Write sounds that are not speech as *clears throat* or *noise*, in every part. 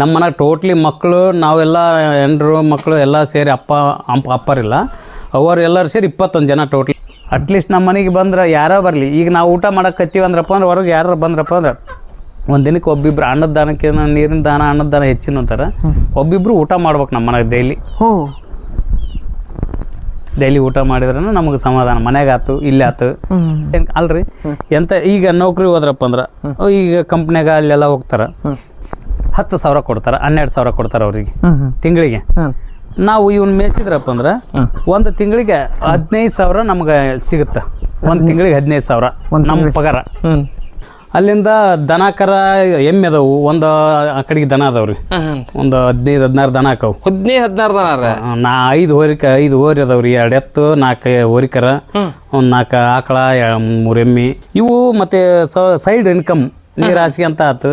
ನಮ್ಮ ಮನೆಗೆ ಟೋಟ್ಲಿ ಮಕ್ಕಳು ನಾವೆಲ್ಲ ಹೆಂಡರು ಮಕ್ಕಳು ಎಲ್ಲ ಸೇರಿ ಅಪ್ಪ ಅಪ್ಪ ಅಪ್ಪರಿಲ್ಲ. ಅವರು ಎಲ್ಲರೂ ಸೇರಿ ಇಪ್ಪತ್ತೊಂದು ಜನ ಟೋಟ್ಲಿ ಅಟ್ಲೀಸ್ಟ್ ನಮ್ಮ ಮನೆಗೆ ಬಂದ್ರೆ ಯಾರೋ ಬರಲಿ. ಈಗ ನಾವು ಊಟ ಮಾಡಕ್ಕೆ ಅಂದ್ರಪ್ಪ ಅಂದ್ರೆ ಹೊರಗೆ ಯಾರು ಬಂದ್ರಪ್ಪ ಅಂದ್ರೆ ಒಂದು ದಿನಕ್ಕೆ ಒಬ್ಬಿಬ್ರು ಅನ್ನದ ದಾನಕ್ಕೆ ನೀರಿನ ದಾನ ಅನ್ನದ ದಾನ ಹೆಚ್ಚಿನ ಅಂತಾರೆ. ಒಬ್ಬಿಬ್ರು ಊಟ ಮಾಡ್ಬೇಕು ನಮ್ಮ ಮನೆಗೆ ಡೈಲಿ ಹ್ಞೂ. ಡೈಲಿ ಊಟ ಮಾಡಿದ್ರೆ ನಮಗೆ ಸಮಾಧಾನ. ಮನೆಗೆ ಆತು ಇಲ್ಲಿ ಆತು. ಅಲ್ರಿ? ಎಂತ ಈಗ ನೌಕರಿ ಹೋದ್ರಪ್ಪ ಅಂದ್ರೆ ಈಗ ಕಂಪ್ನಿಯಾಗ ಅಲ್ಲೆಲ್ಲ ಹೋಗ್ತಾರ. ಹತ್ತು ಸಾವಿರ ಕೊಡ್ತಾರ ಹನ್ನೆರಡು ಸಾವಿರ ಕೊಡ್ತಾರ ಅವ್ರಿಗೆ ತಿಂಗಳಿಗೆ. ನಾವು ಇವನ್ ಮೇಯಿಸಿದ್ರಪ್ಪ ಅಂದ್ರೆ ಒಂದು ತಿಂಗಳಿಗೆ ಹದಿನೈದು ಸಾವಿರ ನಮ್ಗೆ ಸಿಗುತ್ತೆ. ಒಂದು ತಿಂಗಳಿಗೆ ಹದಿನೈದು ಸಾವಿರ ನಮ್ಮ ಪಗಾರ. ಅಲ್ಲಿಂದ ದನ ಕರ ಎಮ್ಮೆ ಅದಾವು ಒಂದು ಆ ಕಡೆಗೆ ದನ ಅದಾವ್ರಿ. ಒಂದು ಹದಿನೈದು ಹದಿನಾರು ದನ ಹಾಕವು ಹದಿನೈದು ಹದಿನಾರು ದನ ನಾ ಐದು ಹೋರಿಕ ಐದು ಹೋರಿ ಅದಾವ್ರಿ ಎರಡು ಎತ್ತು ನಾಲ್ಕು ಹೋರಿಕರ ಒಂದು ನಾಲ್ಕು ಆಕಳ ಎ- ಮೂರು ಎಮ್ಮಿ. ಇವು ಮತ್ತೆ ಸೈಡ್ ಇನ್ಕಮ್ ನೀರು ಹಾಸಿಗೆ ಅಂತ ಆತು.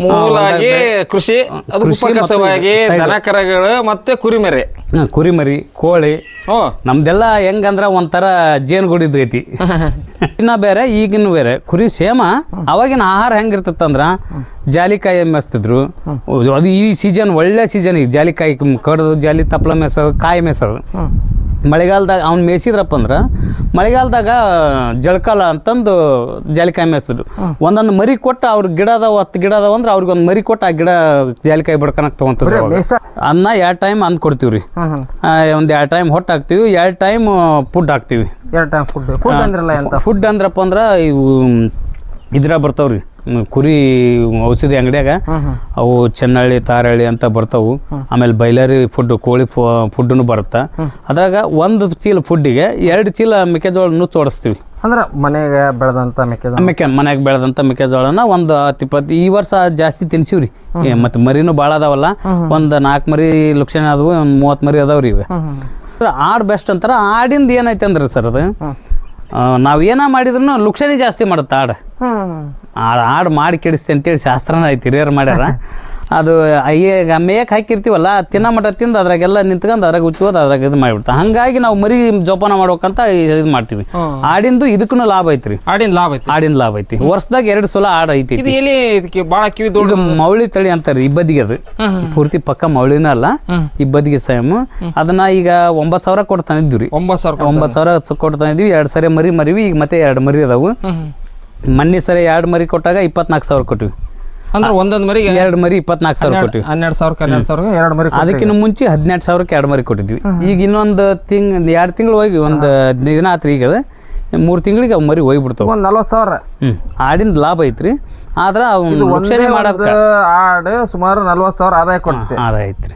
ಮೂಲಾಗಿ ಕೃಷಿ ಅದು ಉಪಕಸವಾಗಿ ದನ ಕರಗಳು ಮತ್ತೆ ಕುರಿಮರಿ. ಕುರಿಮರಿ ಕೋಳಿ. ನಮ್ದೆಲ್ಲ ಹೆಂಗಂದ್ರ ಒಂಥರ ಜೇನುಗೂಡಿದ್ದು ಐತಿ. *laughs* ಇನ್ನ ಬೇರೆ ಈಗಿನ ಬೇರೆ. ಕುರಿ ಸೇಮ. ಅವಾಗಿನ ಆಹಾರ ಹೆಂಗಿರ್ತಂದ್ರ ಜಾಲಿಕಾಯಿ ಮೆಸ್ತಿದ್ರು. ಅದು ಈ ಸೀಸನ್ ಒಳ್ಳೆ ಸೀಸನ್ ಈಗ. ಜಾಲಿಕಾಯಿ ಕಡ್ದು ಜಾಲಿ ತಪ್ಪಲ ಮೇಸೋದು ಕಾಯಿ ಮೇಸೋದು. ಮಳೆಗಾಲದಾಗ ಅವ್ನು ಮೇಯಿಸಿದ್ರಪ್ಪ ಅಂದ್ರೆ ಮಳೆಗಾಲದಾಗ ಜಳಕಾಲ ಅಂತಂದು ಜಾಲಿಕಾಯಿ ಮೇಯಿಸಿದ್ರು ಒಂದೊಂದು ಮರಿ ಕೊಟ್ಟು ಅವ್ರ ಗಿಡ ಅದಾವ ಹತ್ತು ಗಿಡ ಅದಾವ ಅಂದ್ರೆ ಅವ್ರಿಗೆ ಒಂದು ಮರಿ ಕೊಟ್ಟು ಆ ಗಿಡ ಜಾಲಿಕಾಯಿ ಬಡ್ಕೊಳಕ್ ತೊಗೊಂತಿದ್ರು. ಅನ್ನ ಎರಡು ಟೈಮ್ ಅಂದ್ ಕೊಡ್ತೀವಿ ರೀ ಒಂದು ಎರಡು ಟೈಮ್ ಹೊಟ್ಟು ಹಾಕ್ತೀವಿ ಎರಡು ಟೈಮ್ ಫುಡ್ ಹಾಕ್ತೀವಿ. ಎರಡು ಟೈಮ್ ಫುಡ್ ಫುಡ್ ಅಂದ್ರಲ್ಲ ಎಂತ? ಫುಡ್ ಅಂದ್ರಪ್ಪ ಅಂದ್ರೆ ಇವು ಇದ್ರ ಬರ್ತಾವ್ರಿ. ಕುರಿ ಔಷಧಿ ಅಂಗಡಿಯಾಗ ಅವು ಚೆನ್ನಳ್ಳಿ ತಾರಳ್ಳಿ ಅಂತ ಬರ್ತಾವು. ಆಮೇಲೆ ಬೈಲರಿ ಫುಡ್ ಕೋಳಿ ಫುಡ್ನು ಬರುತ್ತೆ. ಅದ್ರಾಗ ಒಂದು ಚೀಲ ಫುಡ್ಡಿಗೆ ಎರಡು ಚೀಲ ಮೆಕ್ಕೆಜೋಳ ಚೋಡಿಸ್ತೀವಿ ಅಂದ್ರೆ ಮನೆಗೆ ಬೆಳೆದಂತ ಮೆಕ್ಕೆಜೋಳ? ಮೆಕ್ಕೆ ಮನೆಗೆ ಬೆಳೆದಂತ ಮೆಕ್ಕೆಜೋಳನ ಒಂದು ಹತ್ತು ಇಪ್ಪತ್ತು ಈ ವರ್ಷ ಜಾಸ್ತಿ ತಿನ್ಸಿವ್ರಿ. ಮತ್ತೆ ಮರಿನೂ ಭಾಳ ಅದಾವಲ್ಲ. ಒಂದು ನಾಲ್ಕು ಮರಿ ಲಕ್ಷಣ ಅದಾವು ಒಂದು ಮೂವತ್ತು ಮರಿ ಅದಾವ್ರಿ ಇವೆ. ಆಡ್ ಬೆಸ್ಟ್ ಅಂತಾರೆ. ಆಡಿಂದ ಏನೈತೆ ಅಂದ್ರೆ ಸರ್ ಅದು? ನಾವು ಏನ ಮಾಡಿದ್ರು ಲುಕ್ಷಣಿ ಜಾಸ್ತಿ ಮಾಡುತ್ತೆ ಆಡು. ಆಡು ಮಾಡಿ ಕೆಡಿಸ್ತಿ ಅಂತೇಳಿ ಶಾಸ್ತ್ರನ ಐತಿ ಹಿರಿಯರು ಮಾಡ್ಯಾರ. *laughs* ಅದು ಈಗ ಮೇಯಕ್ಕೆ ಹಾಕಿರ್ತೀವಲ್ಲ? ತಿನ್ನ ಮಟ್ಟ ತಿಂದು ಅದ್ರಾಗೆಲ್ಲ ನಿಂತ್ಕೊಂಡು ಅದ್ರಾಗ ಉಚ್ಚೋದು ಅದ್ರಾಗ ಇದು ಮಾಡಿಬಿಡ್ತಾ. ಹಂಗಾಗಿ ನಾವು ಮರಿ ಜೋಪಾನ ಮಾಡ್ಬೇಕಂತ ಇದು ಮಾಡ್ತೀವಿ. ಆಡಿಂದು ಇದಕ್ಕೂ ಲಾಭ ಐತ್ರಿ. ಆಡಿನ ಲಾಭ ಐತಿ ಆಡಿನ ಲಾಭ ಐತಿ. ವರ್ಷದಾಗ ಎರಡು ಸಲ ಆಡು ಐತಿ ಇದು ಎಲ್ಲಿ ಇದಕ್ಕೆ ಭಾಳ ಕಿವಿ ದೊಡ್ಡ ಮೌಳಿ ತಳಿ ಅಂತಾರೆ ಇಬ್ಬದಿಗೆ ಅದು. ಪೂರ್ತಿ ಪಕ್ಕ ಮೌಳಿನ ಅಲ್ಲ. ಇಬ್ಬದಿಗೆ ಸೇಮ್ ಅದನ್ನ ಈಗ ಒಂಬತ್ತು ಸಾವಿರ ಕೊಟ್ಟು ತಂದಿದ್ವಿ ರೀ ಒಂಬತ್ತು ಸಾವಿರ ಒಂಬತ್ತು ಸಾವಿರ ಕೊಡ್ತಾ ಕೊಟ್ಟು ತಂದಿದ್ವಿ ಎರಡು ಸರಿ ಮರಿ ಮರಿವಿ. ಈಗ ಮತ್ತೆ ಎರಡು ಮರಿ ಅದಾವು. ಮೊನ್ನೆ ಸರಿ ಎರಡು ಮರಿ ಕೊಟ್ಟಾಗ ಇಪ್ಪತ್ನಾಲ್ಕು ಸಾವಿರ ಕೊಟ್ಟಿವಿ. ಅಂದ್ರೆ ಒಂದೊಂದು ಮರಿಗೆ ಎರಡು ಮರಿ ಇಪ್ಪತ್ನಾಲ್ಕು ಸಾವಿರ ಕೊಟ್ಟಿವಿ. ಹನ್ನೆರಡು ಸಾವಿರಕ್ಕೆ ಹನ್ನೆರಡು ಸಾವಿರ ಎರಡು ಮರಿ ಅದಕ್ಕಿಂತ ಮುಂಚೆ ಹದಿನೆಂಟು ಸಾವಿರಕ್ಕೆ ಎರಡು ಮರಿ ಕೊಟ್ಟಿದ್ವಿ. ಈಗ ಇನ್ನೊಂದು ತಿಂಗ್ ಎರಡು ತಿಂಗಳು ಹೋಗಿ ಒಂದು ಹದಿನೈದು ದಿನ ಆತ್ರಿ ಈಗ ಅದು. ಮೂರು ತಿಂಗಳಿಗೆ ಅವು ಮರಿ ಹೋಗ್ಬಿಡ್ತಾವೆ. ಒಂದು ನಲ್ವತ್ತು ಸಾವಿರ. ಹ್ಞೂ ಆಡಿನ ಲಾಭ ಐತ್ರಿ. ಆದ್ರೆ ಅವು ರಕ್ಷಣೆ ಮಾಡೋದು ಆಡು ಸುಮಾರು ನಲ್ವತ್ತು ಸಾವಿರ ಆದಾಯ ಕೊಡ್ತೀವಿ. ಆದಾಯ ಐತ್ರಿ.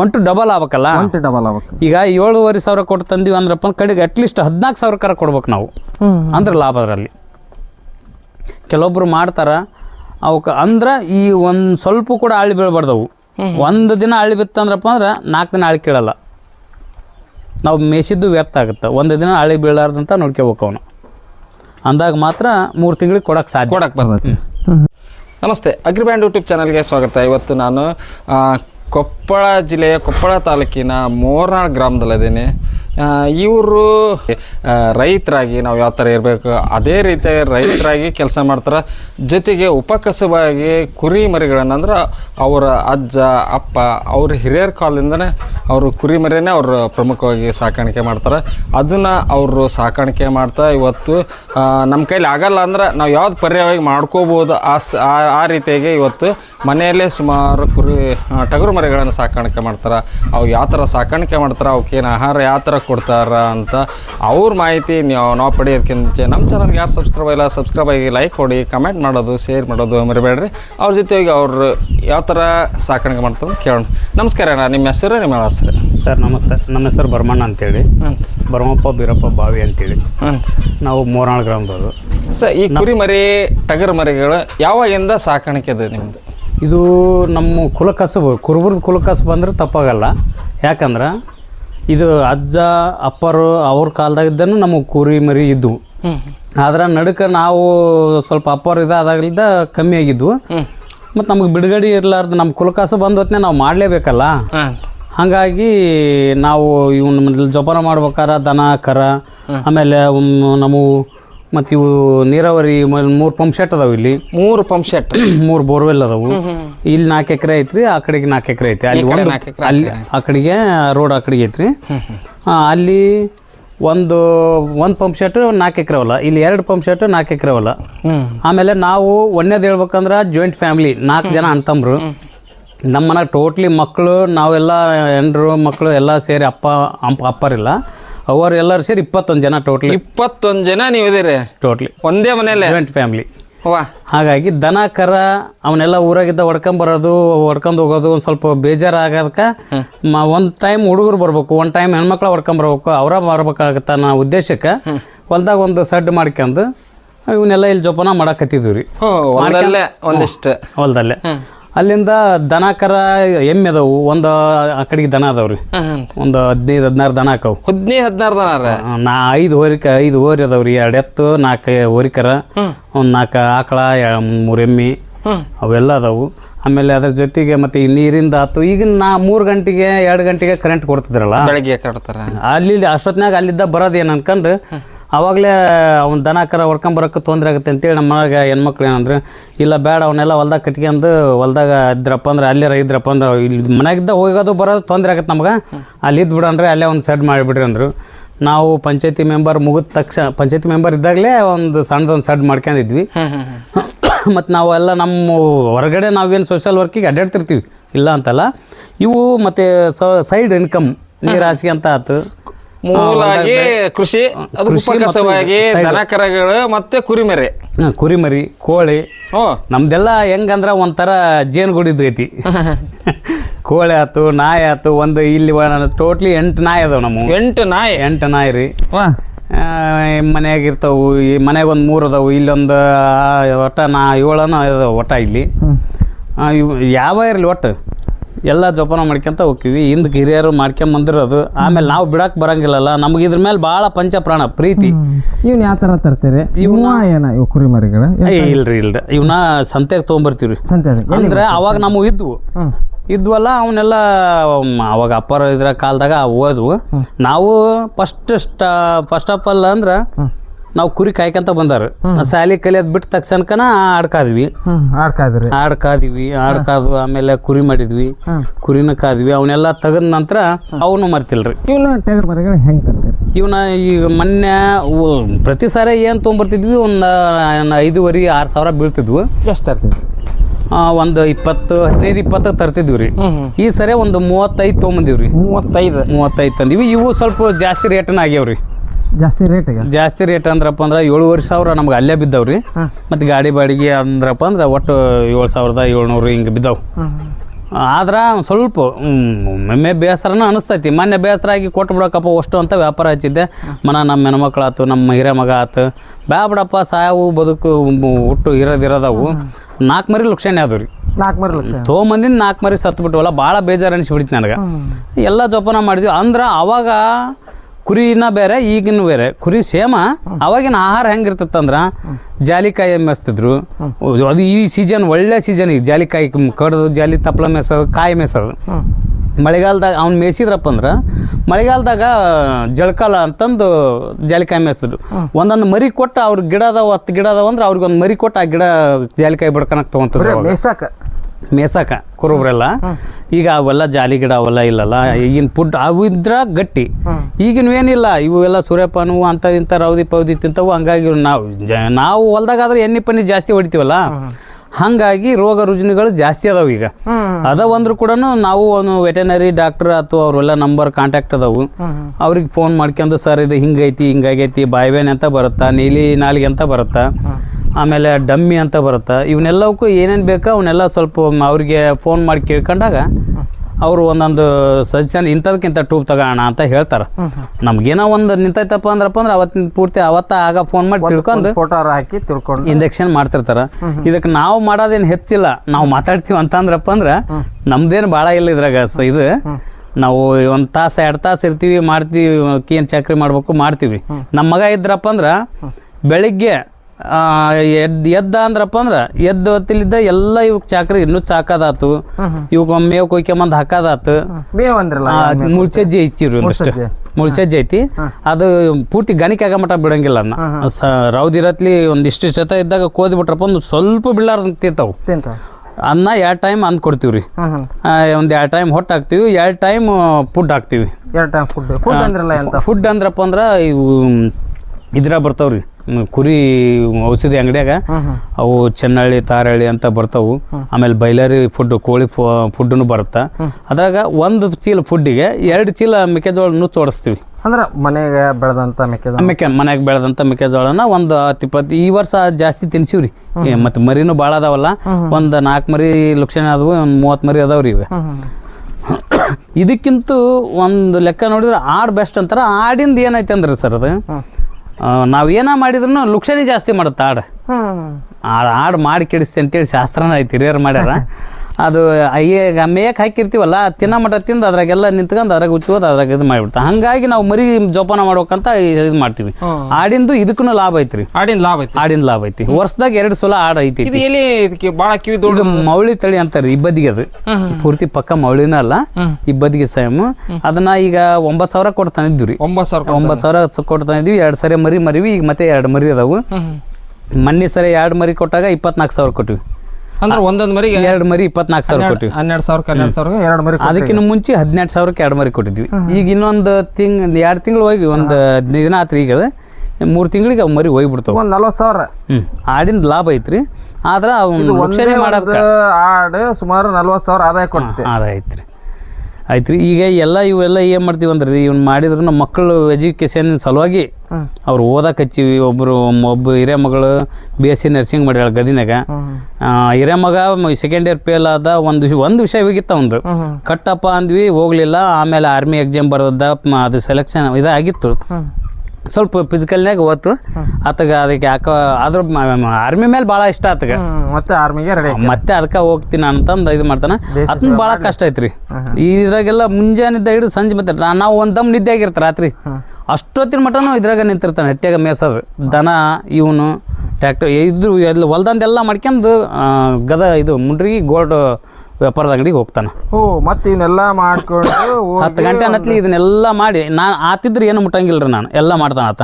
ಒಂಟು ಟು ಡಬಲ್ ಆಗ್ಬೇಕಲ್ಲ ಡಬಲ್ ಆಗ್ಬೇಕು. ಈಗ ಏಳುವರೆ ಸಾವಿರ ಕೊಟ್ಟು ತಂದೀವಿ ಅಂದ್ರಪ್ಪ ಕಡೆಗೆ ಅಟ್ಲೀಸ್ಟ್ ಹದಿನಾಲ್ಕು ಸಾವಿರಕ್ಕಾರ ಕೊಡ್ಬೇಕು ನಾವು. ಅಂದ್ರೆ ಲಾಭ ಅದರಲ್ಲಿ. ಕೆಲವೊಬ್ರು ಮಾಡ್ತಾರ. ಅವಕ್ಕೆ ಅಂದ್ರೆ ಈ ಒಂದು ಸ್ವಲ್ಪ ಕೂಡ ಆಳಿ ಬೀಳ್ಬಾರ್ದವು. ಒಂದು ದಿನ ಆಳಿ ಬಿತ್ತಂದ್ರಪ್ಪ ಅಂದ್ರೆ ನಾಲ್ಕು ದಿನ ಆಳಿ ಕೇಳಲ್ಲ. ನಾವು ಮೇಸಿದ್ದು ವ್ಯರ್ಥ ಆಗುತ್ತೆ. ಒಂದು ದಿನ ಆಳಿ ಬೀಳಾರ್ದಂತ ನೋಡ್ಕೋಬೇಕು ಅವನು. ಅಂದಾಗ ಮಾತ್ರ ಮೂರು ತಿಂಗಳಿಗೆ ಕೊಡಕ್ಕೆ ಸಾಧ್ಯ. ಕೊಡಕ್ಕೆ ಬರ್ತೈತಿ. ನಮಸ್ತೆ. ಅಗ್ರಿಬ್ಯಾಂಡ್ ಯೂಟ್ಯೂಬ್ ಚಾನಲ್ಗೆ ಸ್ವಾಗತ. ಇವತ್ತು ನಾನು ಆ, ಕೊಪ್ಪಳ ಜಿಲ್ಲೆಯ ಕೊಪ್ಪಳ ತಾಲೂಕಿನ ಮೋರ್ನಾಳ್ ಗ್ರಾಮದಲ್ಲಿದ್ದೀನಿ ಇವರು ರೈತರಾಗಿ ನಾವು ಯಾವ ಥರ ಇರಬೇಕು, ಅದೇ ರೀತಿಯಾಗಿ ರೈತರಾಗಿ ಕೆಲಸ ಮಾಡ್ತಾರೆ. ಜೊತೆಗೆ ಉಪಕಸಬಾಗಿ ಕುರಿ ಮರಿಗಳನ್ನು ಅಂದ್ರೆ ಅವರ ಅಜ್ಜ, ಅಪ್ಪ, ಅವ್ರ ಹಿರಿಯರ ಕಾಲದಿಂದನೇ ಅವರು ಕುರಿ ಮರಿನೇ ಅವರು ಪ್ರಮುಖವಾಗಿ ಸಾಕಾಣಿಕೆ ಮಾಡ್ತಾರೆ. ಅದನ್ನು ಅವರು ಸಾಕಾಣಿಕೆ ಮಾಡ್ತಾ ಇವತ್ತು ನಮ್ಮ ಕೈಲಿ ಆಗಲ್ಲ ಅಂದ್ರೆ ನಾವು ಯಾವ್ದು ಪರ್ಯಾಯವಾಗಿ ಮಾಡ್ಕೋಬೋದು ಆ ಆ- ರೀತಿಯಾಗಿ ಇವತ್ತು ಮನೆಯಲ್ಲೇ ಸುಮಾರು ಕುರಿ ಟಗರು ಮರಿಗಳನ್ನು ಸಾಕಾಣಿಕೆ ಮಾಡ್ತಾರೆ? ಅವು ಯಾವ ಥರ ಸಾಕಾಣಿಕೆ ಮಾಡ್ತಾರೆ? ಅವಕ್ಕೇನು ಆಹಾರ ಯಾವ ಥರ ಕೊಡ್ತಾರ ಅಂತ ಅವ್ರ ಮಾಹಿತಿ ನೀವು ನಾವು ಪಡೆಯೋದಕ್ಕಿಂತ ನಮ್ಮ ಚಾನಲ್ಗೆ ಯಾರು ಸಬ್ಸ್ಕ್ರೈಬ್ ಇಲ್ಲ ಸಬ್ಸ್ಕ್ರೈಬ್ ಆಗಿ ಲೈಕ್ ಕೊಡಿ ಕಮೆಂಟ್ ಮಾಡೋದು ಶೇರ್ ಮಾಡೋದು ಮರಿಬೇಡ್ರಿ. ಅವ್ರ ಜೊತೆಗೆ ಅವರು ಯಾವ ಥರ ಸಾಕಾಣಿಕೆ ಮಾಡ್ತಾರೆ ಕೇಳೋಣ. ನಮಸ್ಕಾರ ಅಣ್ಣ ನಿಮ್ಮ ಹೆಸರು ನಿಮ್ಮ ಹೆಸರು ಸರ್ ನಮಸ್ತೆ. ನಮ್ಮ ಹೆಸರು ಬರ್ಮಣ್ಣ ಅಂತೇಳಿ. ಬರ್ಮಪ್ಪ ಬೀರಪ್ಪ ಬಾವಿ ಅಂತೇಳಿ. ನಾವು ಮೂರ್ನಾಳು ಗ್ರಾಮದವರು. ಸರ್ ಈ ಕುರಿ ಮರಿ ಟಗರ್ ಮರಿಗಳು ಯಾವಾಗಿಂದ ಸಾಕಾಣಿಕೆ ಇದೆ ನಿಮ್ಮದು ಇದು ನಮ್ಮ ಕುಲಕಸಬು ಕುರುಬರದ ಕುಲಕಸು ಬಂದ್ರೆ ತಪ್ಪಾಗಲ್ಲ. ಯಾಕಂದ್ರೆ ಇದು ಅಜ್ಜ ಅಪ್ಪರು ಅವ್ರ ಕಾಲದಾಗಿದ್ದನು ನಮಗೆ ಕುರಿ ಮರಿ ಇದ್ದವು ಆದ್ರೆ ನಡುಕ ನಾವು ಸ್ವಲ್ಪ ಅಪ್ಪರು ಇದಾದಾಗಲಿದ್ದ ಕಮ್ಮಿ ಆಗಿದ್ವು. ಮತ್ತು ನಮಗೆ ಬಿಡುಗಡೆ ಇರಲಾರ್ದು ನಮ್ಮ ಕುಲಕಾಸು ಬಂದ ಹೊತ್ತಿನ ನಾವು ಮಾಡಲೇಬೇಕಲ್ಲ. ಹಾಗಾಗಿ ನಾವು ಇವನ್ನ ಜೋಪಾನ ಮಾಡ್ಬೇಕಾರ ದನ ಕರ ಆಮೇಲೆ ನಮ್ಮ ಮತ್ತು ಇವು ನೀರಾವರಿ ಮೂರು ಪಂಪ್ ಸೆಟ್ ಅದಾವ ಇಲ್ಲಿ. ಮೂರು ಪಂಪ್ ಸೆಟ್. *clears throat* ಮೂರು ಬೋರ್ವೆಲ್ ಅದಾವು. ಇಲ್ಲಿ ನಾಲ್ಕು ಎಕರೆ ಐತ್ರಿ ಆ ಕಡೆಗೆ ನಾಲ್ಕು ಎಕರೆ ಐತಿ. ಅಲ್ಲಿ ಒಂದು ಅಲ್ಲಿ ಆ ಕಡೆಗೆ ರೋಡ್ ಆ ಕಡೆಗೆ ಐತ್ರಿ. ಅಲ್ಲಿ ಒಂದು ಒಂದು ಪಂಪ್ ಸೆಟ್ ನಾಲ್ಕು ಎಕರೆ ಹೊಲ. ಇಲ್ಲಿ ಎರಡು ಪಂಪ್ ಸೆಟ್ ನಾಲ್ಕು ಎಕರೆ ಹೊಲ. ಆಮೇಲೆ ನಾವು ಒಂದೇದು ಹೇಳ್ಬೇಕಂದ್ರೆ ಜಾಯಿಂಟ್ ಫ್ಯಾಮಿಲಿ ನಾಲ್ಕು ಜನ ಅಂತಂಬ್ರು ನಮ್ಮ ಮನೆಗೆ ಟೋಟ್ಲಿ ಮಕ್ಕಳು ನಾವೆಲ್ಲ ಹೆಂಡ್ರು ಮಕ್ಕಳು ಎಲ್ಲ ಸೇರಿ ಅಪ್ಪ ಅಪ್ಪ ಅಪ್ಪರಿಲ್ಲ. ಅವರು ಎಲ್ಲರೂ ಸೇರಿ ಇಪ್ಪತ್ತೊಂದು ಜನ ಟೋಟ್ಲಿ ಇಪ್ಪತ್ತೊಂದು ಜನ ನೀವು ಇದೀರಿ ಟೋಟ್ಲಿ ಒಂದೇ ಮನೆಯಲ್ಲೇ? ಜಾಯಿಂಟ್ ಫ್ಯಾಮಿಲಿ ವಾ. ಹಾಗಾಗಿ ದನ ಕರ ಅವನ್ನೆಲ್ಲ ಊರಾಗಿದ್ದ ಹೊಡ್ಕೊಂಬರೋದು ಹೊಡ್ಕೊಂಡು ಹೋಗೋದು ಒಂದು ಸ್ವಲ್ಪ ಬೇಜಾರಾಗೋದಕ್ಕೆ ಮ ಒಂದು ಟೈಮ್ ಹುಡುಗರು ಬರ್ಬೇಕು ಒಂದು ಟೈಮ್ ಹೆಣ್ಮಕ್ಳು ಹೊಡ್ಕೊಂಬರ್ಬೇಕು ಅವರ ಬರ್ಬೇಕಾಗತ್ತ ಅನ್ನೋ ಉದ್ದೇಶಕ್ಕೆ ಹೊಲ್ದಾಗ ಒಂದು ಸಡ್ ಮಾಡ್ಕೊಂಡು ಇವನ್ನೆಲ್ಲ ಇಲ್ಲಿ ಜೋಪಾನ ಮಾಡಕತ್ತಿದ್ವಿ ರೀ ಒಂದಿಷ್ಟು. ಹೊಲದಲ್ಲೇ. ಅಲ್ಲಿಂದ ದನ ಕರ ಎಮ್ಮೆ ಅದಾವು. ಒಂದು ಆ ಕಡೆಗೆ ದನ ಅದಾವ್ರಿ. ಒಂದು ಹದಿನೈದು ಹದಿನಾರು ದನ ಹಾಕವು ಹದಿನೈದು ಹದಿನಾರು ದನ ನಾ ಐದು ಹೋರಿಕ ಐದು ಹೋರಿ ಅದಾವ್ರಿ. ಎರಡು ಎತ್ತು ನಾಲ್ಕು ಹೋರಿಕರ ಒಂದು ನಾಲ್ಕು ಆಕಳ ಮೂರೆಮ್ಮಿ ಮೂರು ಎಮ್ಮಿ ಅವೆಲ್ಲ ಅದಾವು. ಆಮೇಲೆ ಅದ್ರ ಜೊತೆಗೆ ಮತ್ತೆ ಈ ನೀರಿಂದ ಆತು. ಈಗ ನಾ ಮೂರು ಗಂಟೆಗೆ ಎರಡು ಗಂಟೆಗೆ ಕರೆಂಟ್ ಕೊಡ್ತಿದ್ರಲ್ಲ? ಬೆಳಗ್ಗೆ ಅಲ್ಲಿ ಅಷ್ಟೊತ್ನಾಗ ಅಲ್ಲಿದ್ದ ಬರೋದು ಏನು ಅನ್ಕೊಂಡು ಅವಾಗಲೇ ಅವ್ನ ದನ ಕರ ಹೊಡ್ಕೊಂಬರಕ್ಕೆ ತೊಂದರೆ ಆಗುತ್ತೆ ಅಂತೇಳಿ ನಮ್ಮ ಮನೆಗೆ ಹೆಣ್ಮಕ್ಳು ಏನಂದ್ರೆ ಇಲ್ಲ ಬೇಡ ಅವನ್ನೆಲ್ಲ ಹೊಲ್ದಾಗ ಕಟ್ಕೊಂಡು ಹೊಲ್ದಾಗ ಇದ್ರಪ್ಪ ಅಂದ್ರೆ ಅಲ್ಲೇ ಇದ್ರಪ್ಪ ಅಂದ್ರೆ ಇಲ್ಲಿ ಮನೆಯಾಗಿದ್ದ ಹೋಗೋದು ಬರೋದು ತೊಂದರೆ ಆಗುತ್ತೆ ನಮ್ಗೆ. ಅಲ್ಲಿ ಇದ್ದು ಬಿಡಂದ್ರೆ ಅಲ್ಲೇ ಒಂದು ಸೆಡ್ ಮಾಡಿಬಿಡ್ರಿ ಅಂದರು. ನಾವು ಪಂಚಾಯತಿ ಮೆಂಬರ್ ಮುಗಿದ ತಕ್ಷಣ ಪಂಚಾಯತಿ ಮೆಂಬರ್ ಇದ್ದಾಗಲೇ ಒಂದು ಸಣ್ಣದೊಂದು ಸೆಡ್ ಮಾಡ್ಕೊಂಡಿದ್ವಿ *coughs* ಮತ್ತು ನಾವೆಲ್ಲ ನಮ್ಮ ಹೊರಗಡೆ ನಾವೇನು ಸೋಷಿಯಲ್ ವರ್ಕಿಗೆ ಅಡ್ಡಾಡ್ತಿರ್ತೀವಿ ಇಲ್ಲ ಅಂತಲ್ಲ ಇವು ಮತ್ತು ಸೈಡ್ ಇನ್ಕಮ್ ನೀರು ಹಾಸಿಗೆ ಅಂತ ಆತು. ಮೂಲಾಗಿ ಕೃಷಿ ಅದು ಉಪಕಸವಾಗಿ ದನ ಕರಗಳು ಮತ್ತೆ ಕುರಿಮರಿ. ಕುರಿಮರಿ ಕೋಳಿ. ನಮ್ದೆಲ್ಲ ಹೆಂಗಂದ್ರ ಒಂಥರ ಜೇನುಗೂಡಿದ್ದು ಐತಿ. *laughs* ಕೋಳಿ ಆತು ನಾಯಿ ಆತು ಒಂದು ಇಲ್ಲಿ ಟೋಟ್ಲಿ ಎಂಟು ನಾಯಿ ಅದಾವ ನಮ್ಮ ಎಂಟು ನಾಯಿ? ಎಂಟು ನಾಯಿ ರೀ. ಮನೆಯಾಗ ಇರ್ತಾವು ಈ ಮನ್ಯಾಗ ಒಂದು ಮೂರು ಅದಾವು ಇಲ್ಲೊಂದು ಒಟ್ಟ ನಾ ಏಳನ ಅದಾವ ಒಟ್ಟ ಇಲ್ಲಿ. ಯಾವ ಇರಲಿ ಒಟ್ಟು. ಎಲ್ಲ ಜೋಪಾನ ಮಾಡ್ಕೊಂತ ಹೋಗ್ತೀವಿ. ಹಿಂದಕ್ಕೆ ಹಿರಿಯರು ಮಾಡ್ಕೊಂಬಂದಿರೋದು ಆಮೇಲೆ ನಾವು ಬಿಡಕ್ಕೆ ಬರಂಗಿಲ್ಲಲ್ಲ. ನಮ್ಗೆ ಇದ್ರ ಮೇಲೆ ಭಾಳ ಪಂಚಪ್ರಾಣ ಪ್ರೀತಿ. ಇವ್ನ ಯಾವ ತರ ತರ್ತೀರಿ? ಇವನ್ನ ಏನ ಇವ್ ಕುರಿಮರಿಗಳು ಏ ಇಲ್ರಿ ಇಲ್ರಿ. ಇವನ್ನ ಸಂತೆಗೆ ತೊಗೊಂಬರ್ತೀವಿ ಸಂತೆ ಅಂದ್ರೆ ಅವಾಗ ನಮಗೆ ಇದ್ವು. ಇದ್ವಲ್ಲ ಅವನ್ನೆಲ್ಲ ಅವಾಗ ಅಪ್ಪರ ಇದ್ರ ಕಾಲದಾಗ ಓದ್ವು ನಾವು ಫಸ್ಟ್ ಸ್ಟಾ ಫಸ್ಟ್ ಆಫ್ ಆಲ್ ಅಂದ್ರೆ ನಾವು ಕುರಿ ಕಾಯ್ಕಂತ ಬಂದಾರ. ಸಾಲಿ ಕಲಿಯೋದ್ ಬಿಟ್ಟ ತಕ್ಷಣಕನ ಆಡ್ಕಾದ್ವಿ. ಆಡ್ಕಾದ್ರಿ. ಆಡ್ ಆಡ್ಕಾದ್ ಆಮೇಲೆ ಕುರಿ ಮಾಡಿದ್ವಿ. ಕುರಿನ ಕಾದ್ವಿ. ಅವನ್ನೆಲ್ಲ ತೆಗೆದ ನಂತರ ಅವನು ಮರ್ತಿಲ್ರಿ. ಇವನ ಈಗ ಮೊನ್ನೆ ಪ್ರತಿ ಸಾರಿ ಏನ್ ತೊಗೊಂಬರ್ತಿದ್ವಿ? ಒಂದ್ ಐದುವರೆ ಆರು ಸಾವಿರ ಬೀಳ್ತಿದ್ವು. ಎಷ್ಟು ಒಂದು ಇಪ್ಪತ್ತು ಹದಿನೈದು ಇಪ್ಪತ್ತು ತರ್ತಿದ್ವಿ ರೀ ಈ ಸರಿ ಒಂದು ಮೂವತ್ತೈದು ತೊಗೊಂಬಂದಿವ್ರಿ. ಮೂವತ್ತೈದು. ಮೂವತ್ತೈದು ತಂದಿವಿ. ಇವು ಸ್ವಲ್ಪ ಜಾಸ್ತಿ ರೇಟನ ಆಗ್ಯಾವ್ರಿ. ಜಾಸ್ತಿ ರೇಟ್ ಜಾಸ್ತಿ ರೇಟ್ ಅಂದ್ರಪ್ಪ ಅಂದ್ರೆ ಏಳುವರೆ ಸಾವಿರ ನಮ್ಗೆ ಅಲ್ಲೇ ಬಿದ್ದಾವ್ರಿ. ಮತ್ತೆ ಗಾಡಿ ಬಾಡಿಗೆ ಅಂದ್ರಪ್ಪ ಅಂದ್ರೆ ಒಟ್ಟು ಏಳು ಸಾವಿರದ ಏಳ್ನೂರು ಹಿಂಗೆ ಬಿದ್ದಾವೆ. ಆದ್ರೆ ಸ್ವಲ್ಪ ಒಮ್ಮೆ ಬೇಸರನ ಅನಿಸ್ತೈತಿ. ಮೊನ್ನೆ ಬೇಸರ ಆಗಿ ಕೊಟ್ಟು ಬಿಡಕಪ್ಪ ಅಷ್ಟು ಅಂತ ವ್ಯಾಪಾರ ಹಚ್ಚಿದ್ದೆ. ಮನ ನಮ್ಮ ಹೆಣ್ಮಕ್ಳು ಆತು ನಮ್ಮ ಹಿರೇ ಮಗ ಆತು. ಬ್ಯಾ ಬಿಡಪ್ಪ ಸಾವು ಬದುಕು ಹುಟ್ಟು ಇರೋದಿರೋದವು ನಾಲ್ಕು ಮರಿ ಲಕ್ಷಣೆ ಅದು ರೀ. ನಾಲ್ಕು ಮರಿ ತೊಗೊಂಬಂದಿನ ನಾಲ್ಕು ಮರಿ ಸತ್ತು ಬಿಟ್ಟವಲ್ಲ ಭಾಳ ಬೇಜಾರು ಅನಿಸ್ಬಿಡ್ತು ನನಗೆ. ಎಲ್ಲ ಜೋಪಾನ ಮಾಡಿದ್ವಿ. ಅಂದ್ರೆ ಅವಾಗ ಕುರಿನ ಬೇರೆ ಈಗಿನ ಬೇರೆ. ಕುರಿ ಸೇಮ. ಅವಾಗಿನ ಆಹಾರ ಹೆಂಗಿರ್ತೈತಂದ್ರೆ ಜಾಲಿಕಾಯಿ ಮೆಸ್ತಿದ್ರು. ಅದು ಈ ಸೀಸನ್ ಒಳ್ಳೆ ಸೀಸನ್ ಈಗ. ಜಾಲಿಕಾಯಿ ಕಡ್ದು ಜಾಲಿ ತಪ್ಪಲ ಮೇಸೋದು ಕಾಯಿ ಮೇಸೋದು. ಮಳೆಗಾಲದಾಗ ಅವ್ನು ಮೇಯ್ಸಿದ್ರಪ್ಪ ಅಂದ್ರೆ ಮಳೆಗಾಲದಾಗ ಜಳಕಾಲ ಅಂತಂದು ಜಾಲಿಕಾಯಿ ಮೇಯಿಸ್ತಿದ್ರು ಒಂದೊಂದು ಮರಿ ಕೊಟ್ಟು ಅವ್ರ ಗಿಡ ಅದಾವ ಹತ್ತು ಗಿಡ ಅದಾವ ಅಂದ್ರೆ ಅವ್ರಿಗೆ ಒಂದು ಮರಿ ಕೊಟ್ಟು ಆ ಗಿಡ ಜಾಲಿಕಾಯಿ ಬಡ್ಕೊಳಕ್ ತೊಗೊಂತಿದ್ರು ಅವಾಗ. ಮೇಸಾಕ ಕುರುಬ್ರೆಲ್ಲ. ಈಗ ಅವೆಲ್ಲ ಜಾಲಿ ಗಿಡ ಅವೆಲ್ಲ ಇಲ್ಲಲ್ಲ ಈಗಿನ ಫುಡ್ ಅವು ಇದ್ರ ಗಟ್ಟಿ. ಈಗಿನ ಏನಿಲ್ಲ ಇವು ಎಲ್ಲ ಸೂರ್ಯಪಾನು ಅಂತ ಇಂಥ ರೌದಿ ಪೌದಿ ತಿಂತವು ಹಂಗಾಗಿ ನಾವು ಜ ನಾವು ಹೊಲ್ದಾಗಾದ್ರೆ ಎಣ್ಣೆ ಪನ್ನಿ ಜಾಸ್ತಿ ಹೊಡಿತೀವಲ್ಲ? ಹಾಗಾಗಿ ರೋಗ ರುಜಿನಗಳು ಜಾಸ್ತಿ ಅದಾವ ಈಗ. ಅದ ಅಂದ್ರೂ ಕೂಡ ನಾವು ಒಂದು ವೆಟನರಿ ಡಾಕ್ಟರ್ ಅಥವಾ ಅವರೆಲ್ಲ ನಂಬರ್ ಕಾಂಟ್ಯಾಕ್ಟ್ ಅದಾವು. ಅವ್ರಿಗೆ ಫೋನ್ ಮಾಡ್ಕೊಂಡು ಸರ್ ಇದು ಹಿಂಗೈತಿ ಹಿಂಗಾಗೈತಿ ಬಾಯ್ಬೇನೆ ಅಂತ ಬರುತ್ತಾ ನೀಲಿ ನಾಲಿಗೆ ಅಂತ ಬರುತ್ತಾ? ಆಮೇಲೆ ಡಮ್ಮಿ ಅಂತ ಬರುತ್ತೆ. ಇವನ್ನೆಲ್ಲವಕ್ಕೂ ಏನೇನು ಬೇಕೋ ಅವನ್ನೆಲ್ಲ ಸ್ವಲ್ಪ ಅವರಿಗೆ ಫೋನ್ ಮಾಡಿ ಕೇಳ್ಕೊಂಡಾಗ ಅವರು ಒಂದೊಂದು ಸಜೆಷನ್ ಇಂಥದಕ್ಕಿಂತ ಟೂಬ್ ತಗೋಣ ಅಂತ ಹೇಳ್ತಾರೆ. ನಮ್ಗೇನೋ ಒಂದು ನಿಂತೈತಪ್ಪ ಅಂದ್ರಪ್ಪ ಅಂದ್ರೆ ಅವತ್ತಿನ ಪೂರ್ತಿ ಅವತ್ತ ಆಗ ಫೋನ್ ಮಾಡಿ ತಿಳ್ಕೊಂಡು ಫೋಟೋ ಹಾಕಿ ತಿಳ್ಕೊಂಡು. ಇಂಜೆಕ್ಷನ್ ಮಾಡ್ತಿರ್ತಾರೆ. ಇದಕ್ಕೆ ನಾವು ಮಾಡೋದೇನು ಹೆಚ್ಚಿಲ್ಲ. ನಾವು ಮಾತಾಡ್ತೀವಿ ಅಂತಂದ್ರಪ್ಪ ಅಂದ್ರೆ ನಮ್ದೇನು ಭಾಳ ಇಲ್ಲ ಇದ್ರಾಗ ಸ ಇದು. ನಾವು ಒಂದು ತಾಸು ಎರಡು ತಾಸು ಇರ್ತೀವಿ ಮಾಡ್ತೀವಿ ಏನು ಚಕ್ರಿ ಮಾಡ್ಬೇಕು ಮಾಡ್ತೀವಿ. ನಮ್ಮ ಮಗ ಇದ್ರಪ್ಪ ಅಂದ್ರೆ ಬೆಳಿಗ್ಗೆ ಎದ್ ಎದ್ದ ಅಂದ್ರಪ್ಪ ಅಂದ್ರೆ ಎದ್ದು ಹೊತ್ತಿಲಿದ್ದ ಎಲ್ಲ ಇವಕ್ ಚಾಕ್ರಿ ಇನ್ನು ಚಾಕದಾತು. ಇವಾಗ ಮೇವ್ ಕೊಯ್ಕೊಂಬಂದ್ ಹಾಕದಾತು. ಮೇವ್ ಅಂದ್ರಲ್ಲ ಮುಳ್ಸಜ್ಜಿ ಐತಿವ್ರಿ ಒಂದಿಷ್ಟು. ಮುಳ್ಸಜ್ಜಿ. ಐತಿ. ಅದು ಪೂರ್ತಿ ಗಣಿಕೆ ಆಗ ಮಟ್ಟ ಬಿಡಂಗಿಲ್ಲ ಅನ್ನ ರೌದಿರತ್ಲಿ ಒಂದಿಷ್ಟು ಶತ ಇದ್ದಾಗ ಕೋದಿ ಬಿಟ್ರಪ್ಪ ಒಂದು ಸ್ವಲ್ಪ ಬೀಳಾರ್ದಂಗೆ ತಿಂತಾವು. ತಿಂತ ಅನ್ನ ಎರಡು ಟೈಮ್ ಅಂದ್ ಕೊಡ್ತೀವಿ ರೀ ಒಂದು ಎರಡು ಟೈಮ್ ಹೊಟ್ಟು ಹಾಕ್ತೀವಿ ಎರಡು ಟೈಮ್ ಫುಡ್ ಹಾಕ್ತೀವಿ. ಎರಡು ಟೈಮ್ ಫುಡ್. ಅಂದ್ರಪ್ಪ ಅಂದ್ರೆ ಇವು ಇದ್ರಾಗ ಬರ್ತಾವ್ರಿ. ಕುರಿ ಔಷಧಿ ಅಂಗಡಿಯಾಗ ಅವು ಚೆನ್ನಳ್ಳಿ ತಾರಳ್ಳಿ ಅಂತ ಬರ್ತಾವು. ಆಮೇಲೆ ಬೈಲರಿ ಫುಡ್ ಕೋಳಿ ಫುಡ್ನು ಬರುತ್ತೆ? ಅದ್ರಾಗ ಒಂದು ಚೀಲ ಫುಡ್ಡಿಗೆ ಎರಡು ಚೀಲ ಮೆಕ್ಕೆಜೋಳನು ನುಚ್ಚು ಓಡಿಸ್ತೀವಿ ಅಂದ್ರೆ ಮನೆಗೆ ಬೆಳೆದಂತ ಮೆಕ್ಕೆಜೋಳ? ಮೆಕ್ಕೆ ಮನ್ಯಾಗ ಬೆಳೆದಂಥ ಮೆಕ್ಕೆಜೋಳನ ಒಂದು ಹತ್ತು ಇಪ್ಪತ್ತು ಈ ವರ್ಷ ಜಾಸ್ತಿ ತಿನ್ಸಿವ್ರಿ. ಮತ್ತು ಮರಿನೂ ಭಾಳ ಅದಾವಲ್ಲ? ಒಂದು ನಾಲ್ಕು ಮರಿ ಲಕ್ಷಣ ಅದಾವು ಒಂದು ಮೂವತ್ತು ಮರಿ ಅದಾವ್ರಿ ಇವೆ. *coughs* ಇದಕ್ಕಿಂತ ಒಂದು ಲೆಕ್ಕ ನೋಡಿದ್ರೆ ಆಡ್ ಬೆಸ್ಟ್ ಅಂತಾರೆ. ಆಡಿಂದ ಏನೈತೆ ಅಂದ್ರೆ ಸರ್ ಅದು? ನಾವು ಏನ ಮಾಡಿದ್ರು ಲುಕ್ಷಣಿ ಜಾಸ್ತಿ ಮಾಡುತ್ತೆ ಹಾಡು ಹಾಡು ಆಡು ಆಡು ಮಾಡಿ ಕೆಡಿಸ್ತಿ ಅಂತೇಳಿ ಶಾಸ್ತ್ರನ ಐತಿ ಹಿರಿಯರು ಮಾಡ್ಯಾರ. *laughs* ಅದು ಈಗ ಮೇಯಕ್ಕೆ ಹಾಕಿರ್ತೀವಲ್ಲ ತಿನ್ನೋ ಮಟ ತಿಂದು ಅದ್ರಾಗೆಲ್ಲ ನಿಂತ್ಕೊಂಡು ಅದ್ರಾಗ ಉಚ್ಚೋದು ಅದ್ರಾಗ ಇದು ಮಾಡಿಬಿಡ್ತಾ. ಹಂಗಾಗಿ ನಾವು ಮರಿ ಜೋಪಾನ ಮಾಡ್ಬೇಕಂತ ಇದು ಮಾಡ್ತೀವಿ. ಆಡಿಂದು ಇದಕ್ಕೂ ಲಾಭ ಐತ್ರಿ. ಆಡಿನ ಲಾಭ ಐತಿ ಆಡಿನ ಲಾಭ ಐತಿ ವರ್ಷದಾಗ ಎರಡು ಸಲ ಆಡು ಐತಿ ಇದು ಎಲ್ಲಿ ಇದಕ್ಕೆ ಭಾಳ ಕಿವಿ ದೊಡ್ಡ ಮೌಳಿ ತಳಿ ಅಂತಾರೆ ಇಬ್ಬದಿಗೆ ಅದು. ಪೂರ್ತಿ ಪಕ್ಕ ಮೌಳಿನ ಅಲ್ಲ ಇಬ್ಬದಿಗೆ ಸೇಮ್. ಅದನ್ನ ಈಗ ಒಂಬತ್ತು ಸಾವಿರ ಕೊಟ್ಟು ತಂದಿದ್ವಿ ರೀ. ಒಂಬತ್ತು ಸಾವಿರ ಒಂಬತ್ತು ಸಾವಿರ ಕೊಟ್ಟು ತಂದಿದ್ವಿ ಎರಡು ಸರಿ ಮರಿ ಮರಿವಿ ಈಗ ಮತ್ತೆ ಎರಡು ಮರಿ ಅದಾವು. ಮೊನ್ನೆ ಸರಿ ಎರಡು ಮರಿ ಕೊಟ್ಟಾಗ ಇಪ್ಪತ್ನಾಲ್ಕು ಸಾವಿರ ಕೊಟ್ಟಿವಿ ಅಂದ್ರೆ ಒಂದೊಂದು ಮರಿಗೆ ಎರಡು ಮರಿ ಇಪ್ಪತ್ನಾಲ್ಕು ಸಾವಿರ ಕೊಟ್ಟಿವಿ ಹನ್ನೆರಡು ಸಾವಿರಕ್ಕೆ ಹನ್ನೆರಡು ಸಾವಿರ ಎರಡು ಮರಿ ಅದಕ್ಕಿಂತ ಮುಂಚೆ ಹದಿನೆಂಟು ಸಾವಿರಕ್ಕೆ ಎರಡು ಮರಿ ಕೊಟ್ಟಿದ್ವಿ. ಈಗ ಇನ್ನೊಂದು ತಿಂಗ್ ಎರಡು ತಿಂಗಳು ಹೋಗಿ ಒಂದು ಹದಿನೈದು ದಿನ ಆತ್ರಿ ಈಗ ಅದು. ಮೂರು ತಿಂಗಳಿಗೆ ಅವು ಮರಿ ಹೋಗ್ಬಿಡ್ತಾವೆ. ಒಂದು ನಲ್ವತ್ತು ಸಾವಿರ. ಹ್ಞೂ ಆಡಿಂದ ಲಾಭ ಐತ್ರಿ. ಆದ್ರೆ ಅವ್ನು ರಕ್ಷಣೆ ಮಾಡೋದು ಆಡು ಸುಮಾರು ನಲ್ವತ್ತು ಸಾವಿರ ಆದಾಯ ಕೊಡ್ತೆ ಆದಾಯ ಐತ್ರಿ. ಐತ್ರಿ. ಈಗ ಎಲ್ಲ ಇವೆಲ್ಲ ಏನು ಮಾಡ್ತೀವಿ ಅಂದ್ರೆ ಇವ್ನು ಮಾಡಿದ್ರೆ ನಮ್ಮ ಮಕ್ಕಳು ಎಜುಕೇಶನ್ ಸಲುವಾಗಿ ಅವ್ರು ಓದಕ್ಕೆ ಹಚ್ಚಿವಿ ಒಬ್ಬರು ಒಬ್ಬ ಹಿರಿಯ ಮಗಳು ಬಿ ಎಸ್ ಸಿ ನರ್ಸಿಂಗ್ ಮಾಡ್ಯಾಳ ಗದಿನಾಗ ಹಿರೇ ಹಿರಿಯ ಮಗ ಸೆಕೆಂಡ್ ಇಯರ್ ಫೇಲ್ ಆದ ಒಂದು ವಿಷಯ ಒಂದು ವಿಷಯ ಹೋಗಿತ್ತ ಒಂದು ಕಟ್ಟಪ್ಪ ಅಂದ್ವಿ ಹೋಗ್ಲಿಲ್ಲ ಆಮೇಲೆ ಆರ್ಮಿ ಎಕ್ಸಾಮ್ ಬರೋದ ಅದು ಸೆಲೆಕ್ಷನ್ ಇದಾಗಿತ್ತು. ಸ್ವಲ್ಪ ಫಿಸಿಕಲ್ನಾಗ ಓದ್ತು. ಆತಗ ಅದಕ್ಕೆ ಯಾಕ ಅದ್ರ ಆರ್ಮಿ ಮೇಲೆ ಭಾಳ ಇಷ್ಟ ಆತಗ. ಮತ್ತೆ ಆರ್ಮಿಗೆ ಮತ್ತೆ ಅದಕ್ಕೆ ಹೋಗ್ತೀನಿ ಅಂತಂದು ಇದು ಮಾಡ್ತಾನೆ. ಅದನ್ನ ಭಾಳ ಕಷ್ಟ ಐತ್ರಿ. ಇದ್ರಾಗೆಲ್ಲ ಮುಂಜಾನಿದ್ದ ಹಿಡಿದು ಸಂಜೆ ಮತ್ತೆ ನಾವು ಒಂದು ದಮ್ ನಿದ್ದೆ ಆಗಿರ್ತಾರೆ ರಾತ್ರಿ. ಅಷ್ಟೊತ್ತಿನ ಮಟನು ಇದ್ರಾಗ ನಿಂತಿರ್ತಾನೆ ಹಟ್ಟಿಯಾಗ ಮೇಸೋದು ದನ ಇವನು ಟ್ಯಾಕ್ಟರ್ ಇದ್ರು ಎಲ್ಲ ಹೊಲ್ದಂದೆಲ್ಲ ಮಾಡ್ಕೊಂಡು ಗದ ಇದು ಮುಂಡ್ರಿಗೆ ಗೋಲ್ಡ್ ವ್ಯಾಪಾರದ ಅಂಗಡಿಗೆ ಹೋಗ್ತಾನೆ. ಓ ಮತ್ತೆ ಇವನ್ನೆಲ್ಲ ಮಾಡ್ಕೊಂಡು ಹತ್ತು ಗಂಟೆ ಅನ್ನತ್ಲಿ ಇದನ್ನೆಲ್ಲ ಮಾಡಿ ನಾನು ಆತಿದ್ರೆ ಏನು ಮುಟ್ಟಂಗಿಲ್ಲ ರೀ ನಾನು ಎಲ್ಲ ಮಾಡ್ತಾನೆ ಆತ.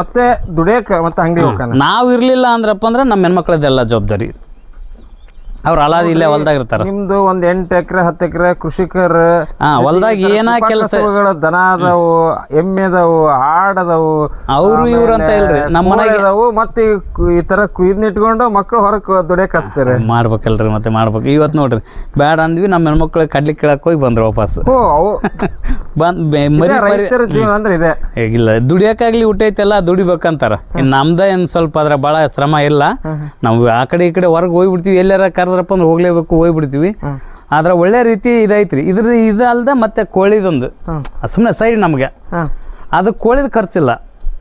ಮತ್ತೆ ದುಡಿಯಕ್ಕೆ ಮತ್ತೆ ಅಂಗಡಿ ನಾವು ಇರಲಿಲ್ಲ ಅಂದ್ರಪ್ಪ ಅಂದ್ರೆ ನಮ್ಮ ಹೆಣ್ಮಕ್ಳದ್ದೆಲ್ಲ ಜವಾಬ್ದಾರಿ. ಅವ್ರು ಅಲಾದ ಇಲ್ಲೇ ಹೊಲ್ದಾಗ ಇರ್ತಾರೆ. ನಿಮ್ದು ಒಂದ್ ಎಂಟು ಎಕರೆ ಹತ್ತು ಎಕರೆ ಕೃಷಿಕರ ಆ ಹೊಲ್ದಾಗ ಏನ ಕೆಲಸ ದನ ಅದಾವು ಎಮ್ಮೆ ಅದಾವು ಆಡ್ ಅದಾವು ಅವ್ರು ಇವ್ರು ಅಂತ ಇಲ್ರಿ ನಮ್ಮ ಅದಾವು ಮತ್ತೆ ಈ ತರ ಇದನ್ನ ಇಟ್ಕೊಂಡು ಮಕ್ಕಳು ಹೊರಕ್ ದುಡಿಯಕ್ ಹಚ್ತಾರೆ. ಮಾಡ್ಬೇಕಲ್ರಿ ಮತ್ತೆ ಮಾಡ್ಬೇಕು. ಇವತ್ತು ನೋಡ್ರಿ ಬ್ಯಾಡ ಅಂದ್ವಿ ನಮ್ಮ ಹೆಣ್ಮಕ್ಳು ಕಡ್ಲಿ ಕೇಳಕ್ ಹೋಗಿ ಬಂದ್ರು ವಾಪಸ್. ಬಂದ್ ಮರಿ ಮರಿ ರೈತರ ಜೀವನ ಅಂದ್ರೆ ಇದೆ. ಇಲ್ಲ ದುಡಿಯಕ್ಕಾಗ್ಲಿ ಊಟ ಐತೆಲ್ಲ ದುಡಿಬೇಕಂತಾರ. ನಮ್ದ ಏನ್ ಸ್ವಲ್ಪ ಅದ್ರ ಬಹಳ ಶ್ರಮ ಇಲ್ಲ. ನಾವು ಆ ಕಡೆ ಈ ಕಡೆ ಹೊರಗೆ ಹೋಗ್ಬಿಡ್ತೀವಿ ಎಲ್ಲಾರ ಕರೆದ್ರಪ್ಪ ಅಂದ್ರೆ ಹೋಗ್ಲೇಬೇಕು ಹೋಗ್ಬಿಡ್ತೀವಿ. ಆದ್ರೆ ಒಳ್ಳೆ ರೀತಿ ಇದೈತ್ರಿ. ಇದ್ರ ಇದು ಅಲ್ದ ಮತ್ತೆ ಕೋಳಿದೊಂದು. ಸುಮ್ಮನೆ ಸೈಡ್ ನಮಗೆ. ಅದು ಕೋಳಿದ ಖರ್ಚಿಲ್ಲ.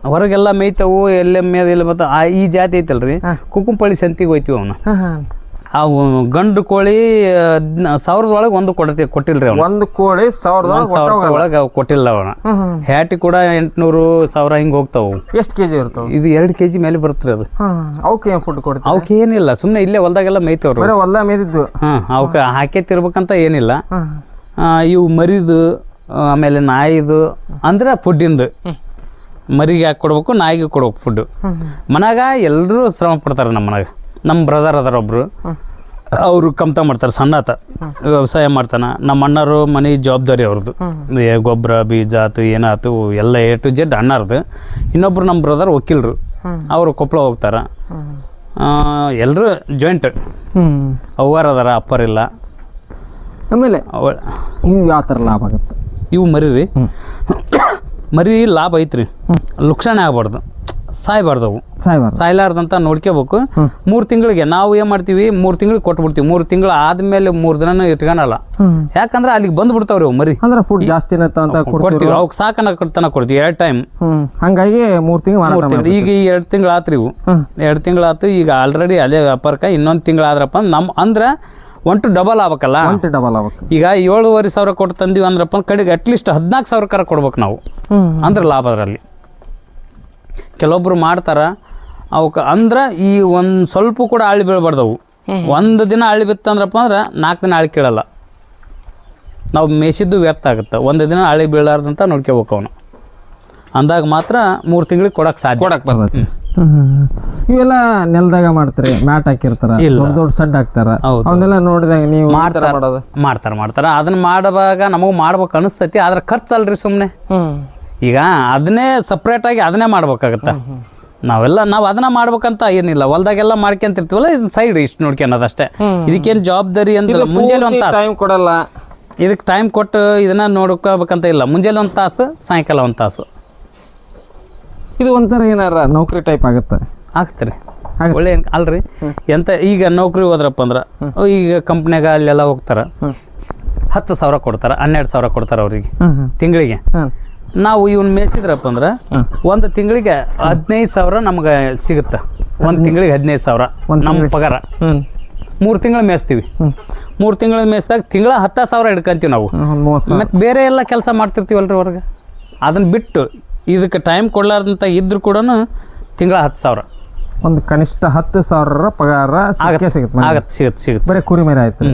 ಹೊರಗೆಲ್ಲ ಮೇಯ್ತಾವು ಎಲ್ಲ ಮೇದ ಇಲ್ಲ ಮತ್ತು ಆ ಈ ಜಾತಿ ಐತಲ್ರಿ. ಕುಕ್ಕುಂಪಳ್ಳಿ ಸಂತಿಗೆ ಹೋಯ್ತೀವಿ ಅವನು. ಅವು ಗಂಡು ಕೋಳಿ ಸಾವಿರದ ಒಳಗೆ ಒಂದು ಕೊಡತಿ ಕೊಟ್ಟಿಲ್ರಿ ಅವನು. ಒಂದು ಕೋಳಿ ಸಾವಿರದ ಒಂದು ಸಾವಿರ ರೂಪಾಯಿ ಒಳಗೆ ಕೊಟ್ಟಿಲ್ಲ ಅವನ. ಹ್ಯಾಟಿ ಕೂಡ ಎಂಟುನೂರು ಸಾವಿರ ಹಿಂಗೆ ಹೋಗ್ತಾವು. ಎಷ್ಟು ಕೆಜಿ ಇರ್ತಾವ? ಇದು ಎರಡು ಕೆಜಿ ಮೇಲೆ ಬರುತ್ತೆ ಅದು. ಅವಕ್ಕೆ ಏನು ಫುಡ್ ಕೊಡ್ತೀವಿ ಅವಕ್ಕೆ ಏನಿಲ್ಲ ಸುಮ್ಮನೆ ಇಲ್ಲೇ ಹೊಲ್ದಾಗೆಲ್ಲ ಮೇಯ್ತವ್ರು. ಹಾಂ ಅವಕ್ಕೆ ಹಾಕೇತಿರ್ಬೇಕಂತ ಏನಿಲ್ಲ. ಆ, ಇವು ಮರಿದು ಆ, ಆಮೇಲೆ ನಾಯಿದು ಅಂದ್ರೆ ಫುಡ್ಡಿಂದು. ಮರಿಗೆ ಹಾಕಿ ಕೊಡ್ಬೇಕು ನಾಯಿಗೆ ಕೊಡ್ಬೇಕು ಫುಡ್ಡು ಮನ್ಯಾಗ ಎಲ್ಲರೂ ಶ್ರಮ ಪಡ್ತಾರೆ ನಮ್ಮ ಮನ್ಯಾಗ ನಮ್ಮ ಬ್ರದರ್ ಅದಾರ ಒಬ್ರು. ಅವರು ಕಮ್ತ ಮಾಡ್ತಾರೆ ಸಣ್ಣತ ವ್ಯವಸಾಯ ಮಾಡ್ತಾನೆ. ನಮ್ಮ ಅಣ್ಣರು ಮನೆ ಜವಾಬ್ದಾರಿ ಅವ್ರದ್ದು ಏ ಗೊಬ್ಬರ ಬೀಜ ಆತು ಏನಾತು ಎಲ್ಲ ಎ ಟು ಜೆಡ್ ಅಣ್ಣರ್ದು. ಇನ್ನೊಬ್ರು ನಮ್ಮ ಬ್ರದರ್ ವಕೀಲರು. ಅವರು ಕೊಪ್ಪಳ ಹೋಗ್ತಾರೆ. ಎಲ್ಲರೂ ಜಾಯಿಂಟ್ ಅವ್ವಾರ ಅದಾರ ಅಪ್ಪರಿಲ್ಲ ಆಮೇಲೆ ಅವ ಇವು ಯಾವ ಥರ ಲಾಭ ಆಗುತ್ತೆ? ಇವು ಮರಿ ರೀ ಮರಿ ಲಾಭ ಐತ್ರಿ. ಲುಕ್ಸಾನ ಆಗ್ಬಾರ್ದು. ಸಾಯ್ಬಾರ್ದು ಅವು ಸಾಯ್ಬಾರ್ದು. ಸಾಯ್ಲಾರ್ದಂತ ನೋಡ್ಕೋಬೇಕು. ಮೂರು ತಿಂಗಳಿಗೆ ನಾವು ಏನು ಮಾಡ್ತೀವಿ ಮೂರು ತಿಂಗಳಿಗೆ ಕೊಟ್ಬಿಡ್ತೀವಿ. ಮೂರು ತಿಂಗಳು ಆದ್ಮೇಲೆ ಮೂರು ದಿನ ಇಟ್ಕೊಳಲ್ಲ ಯಾಕಂದ್ರೆ ಅಲ್ಲಿಗೆ ಬಂದು ಬಿಡ್ತಾವ್ರಿ ಅವು ಮರಿ. ಅಂದ್ರೆ ಫುಡ್ ಜಾಸ್ತಿ ಕೊಡ್ತೀವಿ. ಅವ್ಕೆ ಸಾಕನ ತನ ಕೊಡ್ತೀವಿ ಎರಡು ಟೈಮ್ ಹಂಗಾಗಿ ಮೂರು ತಿಂಗಳು ಈಗ ಈ ಎರಡು ತಿಂಗಳು ಆತ್ರಿ ಇವು. ಹ್ಮ್. ಎರಡು ತಿಂಗಳು ಆತು ಈಗ ಆಲ್ರೆಡಿ ಅಲ್ಲೇ ವ್ಯಾಪಾರಕ್ಕೆ ಇನ್ನೊಂದು ತಿಂಗಳು ಆದ್ರಪ್ಪ ನಮ್ಮ ಅಂದ್ರೆ ಒನ್ ಟು ಡಬಲ್ ಆಗ್ಬೇಕಲ್ಲ ಡಬಲ್ ಆಗ್ಬೇಕು. ಈಗ ಏಳುವರೆ ಸಾವಿರ ಕೊಟ್ಟು ತಂದಿವಿ ಅಂದ್ರಪ್ಪ ಕಡೆಗೆ ಅಟ್ಲೀಸ್ಟ್ ಹದಿನಾಲ್ಕು ಕರ ಕೊಡ್ಬೇಕು ನಾವು. ಅಂದ್ರೆ ಲಾಭ ಅದರಲ್ಲಿ. ಕೆಲವೊಬ್ರು ಮಾಡ್ತಾರೆ ಅವಕ್ಕೆ ಅಂದ್ರೆ ಈ ಒಂದು ಸ್ವಲ್ಪ ಕೂಡ ಆಳಿ ಬೀಳ್ಬಾರ್ದವು. ಒಂದು ದಿನ ಆಳಿ ಬಿತ್ತಂದ್ರಪ್ಪ ಅಂದ್ರೆ ನಾಲ್ಕು ದಿನ ಆಳಿ ಕೇಳಲ್ಲ. ನಾವು ಮೇಸಿದ್ದು ವ್ಯರ್ಥ ಆಗುತ್ತೆ. ಒಂದು ದಿನ ಆಳಿ ಬೀಳಾರ್ದಂತ ನೋಡ್ಕೋಬೇಕು ಅವನು. ಅಂದಾಗ ಮಾತ್ರ ಮೂರು ತಿಂಗಳಿಗೆ ಕೊಡಕ್ಕೆ ಸಾಧ್ಯ. ಕೊಡಕ್ ಇವೆಲ್ಲ ನೆಲದಾಗ ಮಾಡ್ತಾರೆ ಮ್ಯಾಟ್ ಹಾಕಿರ್ತಾರ ಇಲ್ಲ. ದೊಡ್ಡ ದೊಡ್ಡ ಸಡ್ ಹಾಕ್ತಾರ. ಅವನ್ನೆಲ್ಲ ನೋಡಿದಾಗ ನೀವು ಮಾಡ್ತಾರ. ಮಾಡ್ತಾರ ಮಾಡ್ತಾರೆ ಮಾಡ್ತಾರೆ. ಅದನ್ನ ಮಾಡುವಾಗ ನಮಗೆ ಮಾಡ್ಬೇಕು ಅನಿಸ್ತೈತಿ ಆದ್ರೆ ಖರ್ಚಲ್ರಿ ಸುಮ್ಮನೆ ಈಗ ಅದನ್ನೇ ಸಪ್ರೇಟಾಗಿ ಅದನ್ನೇ ಮಾಡ್ಬೇಕಾಗತ್ತೆ? ನಾವೆಲ್ಲ ನಾವು ಅದನ್ನ ಮಾಡ್ಬೇಕಂತ ಏನಿಲ್ಲ. ಹೊಲ್ದಾಗೆಲ್ಲ ಮಾಡ್ಕೊಂತಿರ್ತೀವಲ್ಲ ಇದು ಸೈಡ್ ಇಷ್ಟು ನೋಡ್ಕೊಳೋದಷ್ಟೇ ಇದಕ್ಕೇನು ಜವಾಬ್ದಾರಿ ಅಂತ ಮುಂಜಾನೆ ಒಂದು ತಾಸು. ಟೈಮ್ ಕೊಡಲ್ಲ. ಇದಕ್ಕೆ ಟೈಮ್ ಕೊಟ್ಟು ಇದನ್ನ ನೋಡ್ಕೋಬೇಕಂತ ಇಲ್ಲ. ಮುಂಜಾನೆ ಒಂದು ತಾಸು ಸಾಯಂಕಾಲ ಒಂದು ತಾಸು. ಇದು ಒಂಥರ ಏನಾರ ನೌಕರಿ ಟೈಪ್ ಆಗುತ್ತೆ? ಆಗ್ತಾರೆ. ಒಳ್ಳೆ ಅಲ್ರಿ. ಎಂತ ಈಗ ನೌಕರಿ ಹೋದ್ರಪ್ಪ ಅಂದ್ರೆ ಈಗ ಕಂಪ್ನ್ಯಾಗ ಅಲ್ಲೆಲ್ಲ ಹೋಗ್ತಾರೆ. ಹತ್ತು ಸಾವಿರ ಕೊಡ್ತಾರೆ ಹನ್ನೆರಡು ಸಾವಿರ ಕೊಡ್ತಾರೆ ಅವ್ರಿಗೆ. ತಿಂಗಳಿಗೆ. ನಾವು ಇವನ್ ಮೇಯಿಸಿದ್ರಪ್ಪ ಅಂದ್ರೆ ಒಂದು ತಿಂಗಳಿಗೆ ಹದಿನೈದು ಸಾವಿರ ನಮ್ಗೆ ಸಿಗುತ್ತೆ. ಒಂದು ತಿಂಗಳಿಗೆ ಹದಿನೈದು ಸಾವಿರ ನಮ್ಮ ಪಗಾರ. ಮೂರು ತಿಂಗಳು ಮೇಯಿಸ್ತೀವಿ. ಮೂರು ತಿಂಗಳು ಮೇಯಿಸಿದಾಗ ತಿಂಗಳ ಹತ್ತು ಸಾವಿರ ಹಿಡ್ಕೊಂತೀವಿ ನಾವು. ಮತ್ತು ಬೇರೆ ಎಲ್ಲ ಕೆಲಸ ಮಾಡ್ತಿರ್ತೀವಲ್ರಿ ಹೊರಗೆ? ಅದನ್ನ ಬಿಟ್ಟು ಇದಕ್ಕೆ ಟೈಮ್ ಕೊಡ್ಲಾರ್ದಂತ ಇದ್ರೂ ಕೂಡ ತಿಂಗಳ ಹತ್ತು ಸಾವಿರ. ಒಂದು ಕನಿಷ್ಠ ಹತ್ತು ಸಾವಿರ ಪಗಾರ ಸಿಗುತ್ತೆ ಸಿಗುತ್ತೆ ಸಿಗುತ್ತೆ. ಬರೀ ಕುರಿ ಮೇರೆ ಆಯ್ತು.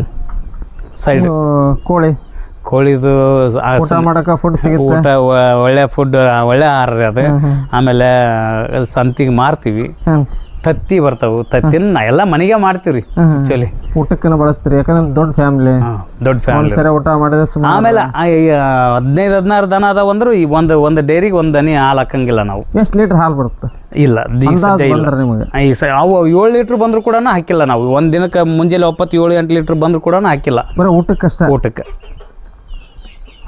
ಸೈಡ್ ಕೋಳಿ. ಕೋಳಿದು ಆ ಊಟ ಸಮ- ಮಾಡಕ ಫುಡ್ ಸಿಗುತ್ತೆ. ಊಟ ಒ- ಒಳ್ಳೆ ಫುಡ್ ಒಳ್ಳೆ ಆಹಾರ ರೀ ಅದು ಆಮೇಲೆ ಸಂತಿಗೆ ಮಾರ್ತೀವಿ. ಹ್ಮ್. ತತ್ತಿ ಬರ್ತಾವು. ತತ್ತಿನ ನಾ ಎಲ್ಲ ಮನೆಗೆ ಮಾಡ್ತೀವಿ ಹ್ಮ್. ಆ್ಯಕ್ಚುಲಿ ಊಟಕ್ಕನ ಬಳಸ್ತೀರಿ? ಯಾಕಂದ್ರೆ ದೊಡ್ಡ ಫ್ಯಾಮಿಲಿ ದೊಡ್ಡ ಫ್ಯಾಮಿಲಿ ಸರಿ ಊಟ ಮಾಡಿದ್ರೆ ಸುಮ್ಮನೆ ಆಮೇಲೆ ಹದಿನೈದು ಹದಿನಾರು ದನ ಅದಾವ ಅಂದ್ರೆ ಈ ಒಂದು ಒಂದು ಡೈರಿಗೆ ಒಂದು ದನಿ ಹಾಲು ಹಾಕಂಗಿಲ್ಲ ನಾವು. ಎಷ್ಟು ಲೀಟರ್ ಹಾಲು ಬರುತ್ತೆ? ಇಲ್ಲ ಈಗ ಸದ್ಯ ಇಲ್ಲ. ಬಂದ್ರೆ ನಿಮಗೆ? ಈ ಸ ಅವು ಏಳು ಲೀಟ್ರ್ ಬಂದರೂ ಕೂಡ ಹಾಕಿಲ್ಲ ನಾವು. ಒಂದು ದಿನಕ್ಕೆ ಮುಂಜಾನೆ ಒಪ್ಪತ್ತು ಏಳು ಎಂಟು ಲೀಟ್ರ್ ಬಂದರೂ ಕೂಡ ಹಾಕಿಲ್ಲ. ಬರೀ ಊಟಕ್ಕಷ್ಟ? ಊಟಕ್ಕೆ.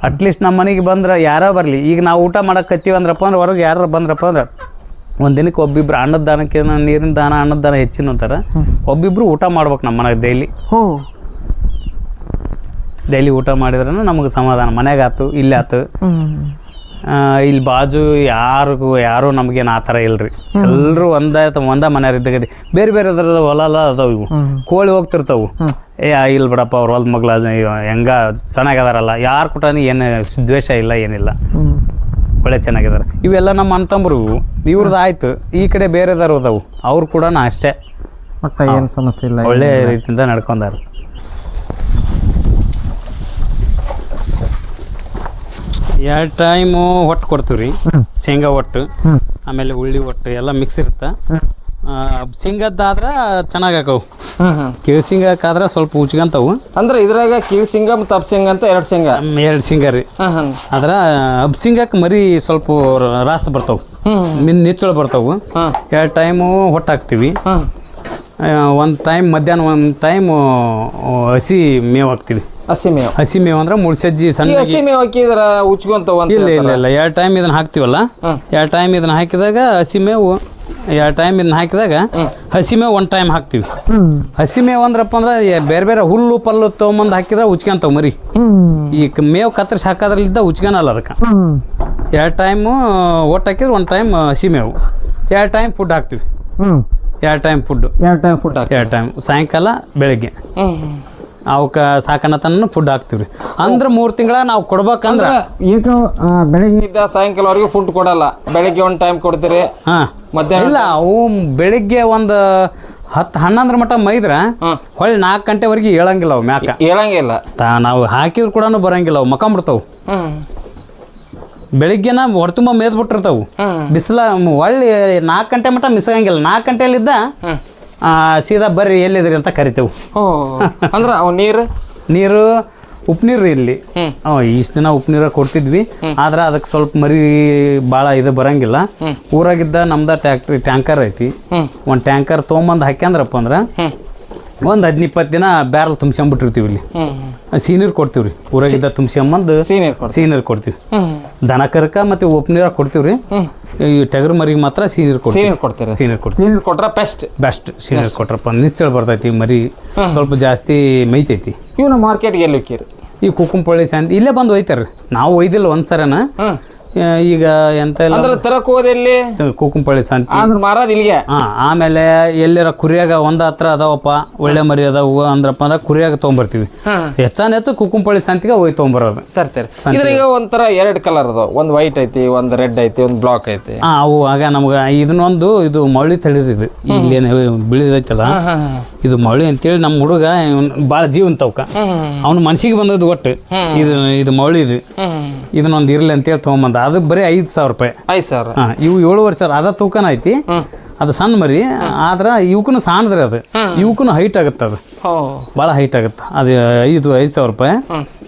ಅಟ್ಲೀಸ್ಟ್ ನಮ್ಮ ಮನೆಗೆ ಬಂದ್ರೆ ಯಾರೋ ಬರಲಿ. ಈಗ ನಾವು ಊಟ ಮಾಡಕ್ಕೆ ಅಂದ್ರಪ್ಪ ಅಂದ್ರೆ ಹೊರಗೆ ಯಾರು ಬಂದ್ರಪ್ಪ ಅಂದ್ರೆ ಒಂದು ದಿನಕ್ಕೆ ಒಬ್ಬಿಬ್ರು ಅನ್ನದ ದಾನಕ್ಕೆ ನೀರಿನ ದಾನ ಅನ್ನದ ದಾನ ಹೆಚ್ಚಿನ ಅಂತಾರೆ. ಒಬ್ಬಿಬ್ರು ಊಟ ಮಾಡ್ಬೇಕು ನಮ್ಮ ಮನೆಗೆ ಡೈಲಿ ಹ್ಞೂ. ಡೈಲಿ ಊಟ ಮಾಡಿದ್ರೆ ನಮಗೆ ಸಮಾಧಾನ. ಮನೆಗೆ ಆತು ಇಲ್ಲಿ ಆತು. ಇಲ್ಲಿ ಬಾಜು ಯಾರಿಗೂ ಯಾರು ನಮಗೇನು ಆ ಥರ ಇಲ್ರಿ. ಎಲ್ಲರೂ ಒಂದೇ ಒಂದ ಮನೆಯವ್ರು ಇದ್ದಾಗ ಬೇರೆ ಬೇರೆ ಅದ್ರ ಹೊಲ ಅದಾವ ಇವು. ಕೋಳಿ ಹೋಗ್ತಿರ್ತಾವು. ಏ ಆಗಿಲ್ಲ ಬಿಡಪ್ಪ ಅವ್ರ ಹೊಲದ ಮಗ್ಳು ಅದು ಹೆಂಗ ಚೆನ್ನಾಗದಾರಲ್ಲ. ಯಾರು ಕೂಡ ಏನು ದ್ವೇಷ ಇಲ್ಲ ಏನಿಲ್ಲ. ಒಳ್ಳೆ ಚೆನ್ನಾಗಿದ್ದಾರೆ ಇವೆಲ್ಲ ನಮ್ಮ ಅಣ್ತಂಬ್ರು ಇವು ಇವ್ರದ್ದು ಆಯ್ತು. ಈ ಕಡೆ ಬೇರೆದಾರು ಅದಾವು. ಅವ್ರು ಕೂಡ ಅಷ್ಟೇ. ಮತ್ತೆ ಏನು ಸಮಸ್ಯೆ ಇಲ್ಲ ಒಳ್ಳೆ ರೀತಿಯಿಂದ ನಡ್ಕೊಂಡಾರ. ಎರಡು ಟೈಮು ಒಟ್ಟು ಕೊಡ್ತೀವಿ ರೀ ಶೇಂಗಾ ಒಟ್ಟು ಆಮೇಲೆ ಉಳ್ಳಿ ಒಟ್ಟು ಎಲ್ಲ ಮಿಕ್ಸ್ ಇರುತ್ತೆ? ಶೇಂಗದ್ದಾದ್ರೆ ಚೆನ್ನಾಗಿ ಹಾಕವು. ಹ್ಮ್ ಹ್ಮ್. ಕಿವಿ ಸಿಂಗಕ್ಕಾದ್ರೆ ಸ್ವಲ್ಪ ಉಚ್ಕೊಂತವು. ಅಂದ್ರೆ ಇದ್ರಾಗ ಕಿವಿ ಸಿಂಗ ಮತ್ತು ತಪ್ ಸಿಂಗ ಅಂತ ಎರಡು ಸಿಂಗ ಎರಡು ಸಿಂಗ ರೀ. ಆದ್ರೆ ಅಬ್ ಆದ್ರೆ ಹಬ್ಸಿಂಗಕ್ಕೆ ಮರಿ ಸ್ವಲ್ಪ ರಾಸ ಬರ್ತಾವೆ. ಮಿನ್ ನಿಚ್ಚಳ ಬರ್ತಾವು. ಎರಡು ಟೈಮು ಹೊಟ್ಟು ಹಾಕ್ತೀವಿ. ಒಂದು ಟೈಮ್ ಮಧ್ಯಾಹ್ನ ಒಂದು ಟೈಮ್ ಹಸಿ ಮೇವು ಹಾಕ್ತೀವಿ. ಹಸಿ ಮೇವು. ಹಸಿ ಮೇವು ಅಂದ್ರೆ ಮುಳ್ಸಜ್ಜಿ ಸಜ್ಜಿ ಸಣ್ಣ ಹಸಿ ಮೇವು ಹಾಕಿದ್ರ ಉಚ್ಕೊಂತಾವ ಅಂತ ಇಲ್ಲ ಇಲ್ಲ ಇಲ್ಲ. ಎರಡು ಟೈಮ್ ಇದನ್ನ ಹಾಕ್ತೀವಲ್ಲ. ಎರಡು ಟೈಮ್ ಇದನ್ನ ಹಾಕಿದಾಗ ಹಸಿ ಮೇವು ಎರಡು ಟೈಮ್ ಇದನ್ನ ಹಾಕಿದಾಗ ಹಸಿ ಮೇವು ಒಂದು ಟೈಮ್ ಹಾಕ್ತೀವಿ. ಹಸಿ ಮೇವು ಅಂದ್ರಪ್ಪ ಅಂದ್ರೆ ಬೇರೆ ಬೇರೆ ಹುಲ್ಲು ಪಲ್ಲು ತೊಗೊಂಬಂದು ಹಾಕಿದ್ರೆ ಉಚ್ಕೊಂತಾವ ಮರಿ. ಈ ಮೇವು ಕತ್ತರಿಸಿ ಹಾಕೋದ್ರಲ್ಲಿದ್ದ ಉಚ್ಕೊನಲ್ಲ ಅದಕ್ಕೆ. ಎರಡು ಟೈಮು ಒಟ್ಟು ಹಾಕಿದ್ರೆ ಒಂದು ಟೈಮ್ ಹಸಿ ಮೇವು. ಎರಡು ಟೈಮ್ ಫುಡ್ ಹಾಕ್ತೀವಿ. ಎರಡು ಟೈಮ್ ಫುಡ್ ಎರಡು ಟೈಮ್ ಫುಡ್ ಎರಡು ಟೈಮ್ ಸಾಯಂಕಾಲ ಬೆಳಗ್ಗೆ. ಅವಕ್ಕೆ ಸಾಕಣತನ ಫುಡ್ ಹಾಕ್ತೀವಿ ರೀ ಅಂದ್ರೆ ಮೂರು ತಿಂಗಳ ನಾವು ಕೊಡ್ಬೇಕಂದ್ರೆ ಈಗ ಬೆಳಿಗ್ಗೆ ಬೆಳಗ್ಗೆ ಇದ್ದ ಸಾಯಂಕಾಲವರೆಗೆ ಫುಡ್ ಕೊಡಲ್ಲ. ಬೆಳಿಗ್ಗೆ ಒಂದು ಟೈಮ್ ಕೊಡ್ತೀರಿ. ಹಾಂ. ಮಧ್ಯಾಹ್ನ ಇಲ್ಲ ಅವು ಬೆಳಿಗ್ಗೆ ಒಂದು ಹತ್ತು ಹನ್ನೊಂದರ ಮಟ್ಟ ಮೈದ್ರ. ಹೊಳ್ಳಿ ನಾಲ್ಕು ಗಂಟೆವರೆಗೆ ಹೇಳಂಗಿಲ್ಲ ಅವು ಮ್ಯಾಕ. ಹೇಳಂಗಿಲ್ಲ ತಾ ನಾವು ಹಾಕಿದ್ರು ಕೂಡ ಬರಂಗಿಲ್ಲ ಅವು ಮಕ್ಕಂಬಿಡ್ತಾವು ಹ್ಮ್. ಬೆಳಿಗ್ಗೆನ ಹೊರತುಂಬ ಮೇದ್ಬಿಟ್ಟಿರ್ತಾವು ಹ್ಮ್. ಬಿಸಿಲ ಹೊಳ್ಳಿ ನಾಲ್ಕು ಗಂಟೆ ಮಟ್ಟ ಮಿಸ್ಸಂಗಿಲ್ಲ. ನಾಲ್ಕು ಗಂಟೆಯಲ್ಲಿದ್ದ ಸೀದಾ ಬರ್ರಿ ಎಲ್ಲಿದ್ರಿ ಅಂತ ಕರಿತೇವು. ಅಂದ್ರೆ ಅವು ನೀರು? ನೀರು ನೀರು ಇಲ್ಲಿ. ಹ್ಮ್. ಇಷ್ಟು ದಿನ ಉಪ್ಪು ನೀರ ಕೊಡ್ತಿದ್ವಿ. ಆದ್ರೆ ಅದಕ್ಕೆ ಸ್ವಲ್ಪ ಮರಿ ಭಾಳ ಇದು ಬರಂಗಿಲ್ಲ. ಊರಾಗಿದ್ದ ನಮ್ದ ಟ್ಯಾಕ್ಟ್ರಿ ಟ್ಯಾಂಕರ್ ಐತಿ. ಒಂದು ಟ್ಯಾಂಕರ್ ತೊಗೊಂಬಂದು ಹಾಕ್ಯಂದ್ರಪ್ಪ ಅಂದ್ರೆ ಒಂದು ಹದಿನ ಇಪ್ಪತ್ತು ದಿನ ಬ್ಯಾರಲ್ ತುಂಬಿಸ್ಕೊಂಬಿಟ್ಟಿರ್ತೀವಿ ಇಲ್ಲಿ. ಸೀನಿಯರ್ ಕೊಡ್ತೀವಿ ರೀ. ಊರಾಗಿದ್ದ ತುಂಬ್ಸ್ಕೊಂಬಂದು ಸೀನಿಯರ್ ಕೊಡ್ತೀವಿ. ದನ ಕರ್ಕ ಮತ್ತು ಉಪ್ಪು ನೀರ ಕೊಡ್ತೀವಿ ರೀ. ಈ ಟಗರ್ ಮರಿಗೆ ಮಾತ್ರ ಸೀನಿಯರ್ ಕೊಡ್ತೀವಿ. ಸೀನಿಯರ್ ಕೊಡ್ತಾರೆ? ಸೀನೀರು ಕೊಡ್ತೀವಿ. ಸೀನಿಯರ್ ಕೊಟ್ರ ಬೆಸ್ಟ್ ಬೆಸ್ಟ್ ಸೀನಿಯರ್ ಕೊಟ್ರಪ್ಪ. ನಿಚ್ಚಳ ಬರ್ತೈತಿ ಮರಿ. ಸ್ವಲ್ಪ ಜಾಸ್ತಿ ಮೈತೈತಿ ಇವನ ಮಾರ್ಕೆಟ್ಗೆ ಎಲ್ಲಿ ಹೋಗ್ತೀರಿ ಈ ಕುಕ್ಕುಂಪಳ್ಳಿ ಸಂತಿ ಇಲ್ಲೇ ಬಂದು ಒಯ್ತಾರೆ ನಾವು ಒಯ್ದಿಲ್ಲ ಒಂದು ಸರನ ಹ್ಮ್. ಆ, ಈಗ ಎಂತ ಇಲ್ಲ. ಅಂದ್ರೆ ತರಕ್ ಹೋದೆಲ್ಲಿ ಕುಕ್ಕುಂಪಳ್ಳಿ ಸಂತಿ. ಅಂದ್ರೆ ಮಾರಾದ ಇಲ್ಲಿಗೆ? ಹಾ ಆಮೇಲೆ ಎಲ್ಲಿರ ಕುರಿಯಾಗ ಒಂದ ಹತ್ರ ಅದಾವಪ್ಪ ಒಳ್ಳೆ ಮರಿ ಅದಾವ ಅಂದ್ರಪ್ಪ ಅಂದ್ರೆ ಕುರಿಯಾಗ ತೊಗೊಂಬರ್ತೀವಿ. ಹೆಚ್ಚಾನ ಹೆಚ್ಚು ಕುಕ್ಕುಂಪಳ್ಳಿ ಸಂತಿಗೆ ಹೋಗಿ ತೊಗೊಂಬರೋದು. ತರ್ತಾರೆ ಇದ್ರಾಗ ಒಂಥರ ಎರಡು ಕಲರ್ ಅದಾವ. ಒಂದು ವೈಟ್ ಐತಿ ಒಂದು ರೆಡ್ ಐತಿ ಒಂದು ಬ್ಲಾಕ್ ಐತಿ. ಹಾ ಅವು ಆಗ ನಮ್ಗೆ ಇದನ್ನೊಂದು ಇದು ಮೌಳಿ ತಳಿರಿ ಇದು. ಇಲ್ಲೇನು ಬಿಳಿದೈತಲ್ಲ? ಇದು ಮೌಳಿ ಅಂತೇಳಿ ನಮ್ಮ ಹುಡುಗ ಭಾಳ ಜೀವಂತವ್ಕ ಅವ್ನ ಮನ್ಸಿಗೆ ಬಂದದ್ದು ಒಟ್ಟು. ಇದು ಇದು ಮೌಳಿ ಇದು. ಇದನ್ನೊಂದು ಇರಲಿ ಅಂತೇಳಿ ತೊಗೊಂಬಂದ. ಅದು ಬರೀ ಐದು ಸಾವಿರ ರೂಪಾಯಿ. ಐದು ಸಾವಿರ. ಹಾಂ ಇವು ಏಳುವರೆ ಸಾವಿರ. ಅದ ತೂಕನ ಐತಿ. ಅದು ಸಣ್ಣ ಮರಿ. ಆದ್ರೆ ಇವಕ್ಕೂ ಸಣ್ಣದ್ರಿ ಅದು. ಇವಕ್ಕೂ ಹೈಟ್ ಆಗುತ್ತೆ ಅದು. ಭಾಳ ಹೈಟ್ ಆಗುತ್ತೆ. ಅದು ಐದು ಐದು ಸಾವಿರ ರೂಪಾಯಿ.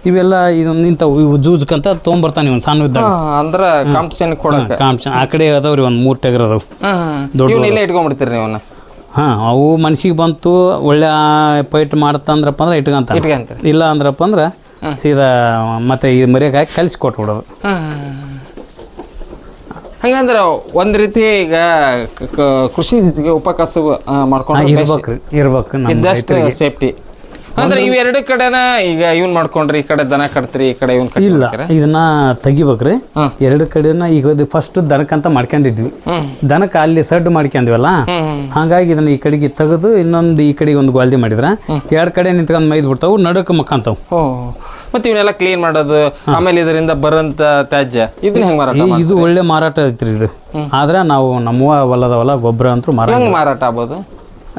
ಇವೆಲ್ಲ ಇದು ನಿಂತವು ಇವು ಜೂಜ್ಕಂತ ತೊಗೊಂಬರ್ತಾನೆ ಇವನು ಸಣ್ಣ ಇದ್ದಾಗ. ಅಂದ್ರೆ ಕಾಂಪಿಟೇಷನ್ ಕೊಡಕ್ಕೆ. ಕಾಂಪ್ಷನ್ ಆ ಕಡೆ ಅದಾವ್ರಿ ಒಂದು ಮೂರು ಟೆಗರ್ ಅದಾವು. ದೊಡ್ಡ ಇಟ್ಕೊಂಡ್ಬಿಡ್ತೀರಿ ನೀವು ಹಾಂ ಅವು ಮನ್ಸಿಗೆ ಬಂತು ಒಳ್ಳೆ ಪೈಟ್ ಮಾಡ್ತಂದ್ರಪ್ಪ ಅಂದ್ರೆ ಇಟ್ಕೊಂತ ಇಲ್ಲ ಅಂದ್ರಪ್ಪ ಅಂದ್ರೆ ಸೀದಾ ಮತ್ತೆ ಈ ಮರಿಯಾಗ ಹಾಕಿ ಕಲಿಸಿ ಕೊಟ್ಬಿಡೋದು ಹಂಗಂದ್ರೆ ಒಂದು ರೀತಿ ಈಗ ಕೃಷಿ ಉಪಕಸಬು ಆ, ಮಾಡ್ಕೊಂಡು ಇರ್ಬೇಕು ಇರ್ಬೇಕು ಸೇಫ್ಟಿ ಅಂದ್ರೆ ಇವ್ ಎರಡು ಕಡೆನ ಈಗ ಇವ್ನ್ ಮಾಡ್ಕೊಂಡ್ರಿ ಈ ಕಡೆ ದನ ಕಟ್ತ್ರಿ ಈ ಕಡೆ ಇವ್ನ್ ಇಲ್ಲ ಇದನ್ನ ತೆಗಿಬೇಕ್ರಿ. ಎರಡು ಕಡೆನ ಈಗ ಫಸ್ಟ್ ದನಕ್ಕಂತ ಮಾಡ್ಕೊಂಡಿದ್ವಿ ದನಕ್ಕೆ ಅಲ್ಲಿ ಸಡ್ ಮಾಡ್ಕೊಂಡಿವಲ್ಲ ಹಂಗಾಗಿ ಇದನ್ನ ಈ ಕಡೆಗೆ ತೆಗೆದು ಇನ್ನೊಂದು ಈ ಕಡೆಗೆ ಒಂದು ಗ್ವಾಲ್ದಿ ಮಾಡಿದ್ರ. ಎರಡು ಕಡೆ ನಿಂತ್ಕೊಂಡ್ ಮೈದ್ ಬಿಡ್ತಾವು ನಡಕ್ಕೆ ಮಕ್ಕಂತಾವು ಮತ್ತೆ ಇವನ್ನೆಲ್ಲ ಕ್ಲೀನ್ ಮಾಡೋದು ಆಮೇಲೆ ಇದರಿಂದ ಬರಂತ ತ್ಯಾಜ್ಯ ಇದನ್ನ ಹೆಂಗ್ ಮಾರಾಟ ಇದು ಒಳ್ಳೆ ಮಾರಾಟ ಐತ್ರಿ ಇದು. ಆದ್ರೆ ನಾವು ನಮ್ಮ ಹೊಲದವಲ್ಲ ಗೊಬ್ಬರ ಅಂತೂ ಮಾರಾಟ ಮಾರಾಟ ಆಗ್ಬೋದು?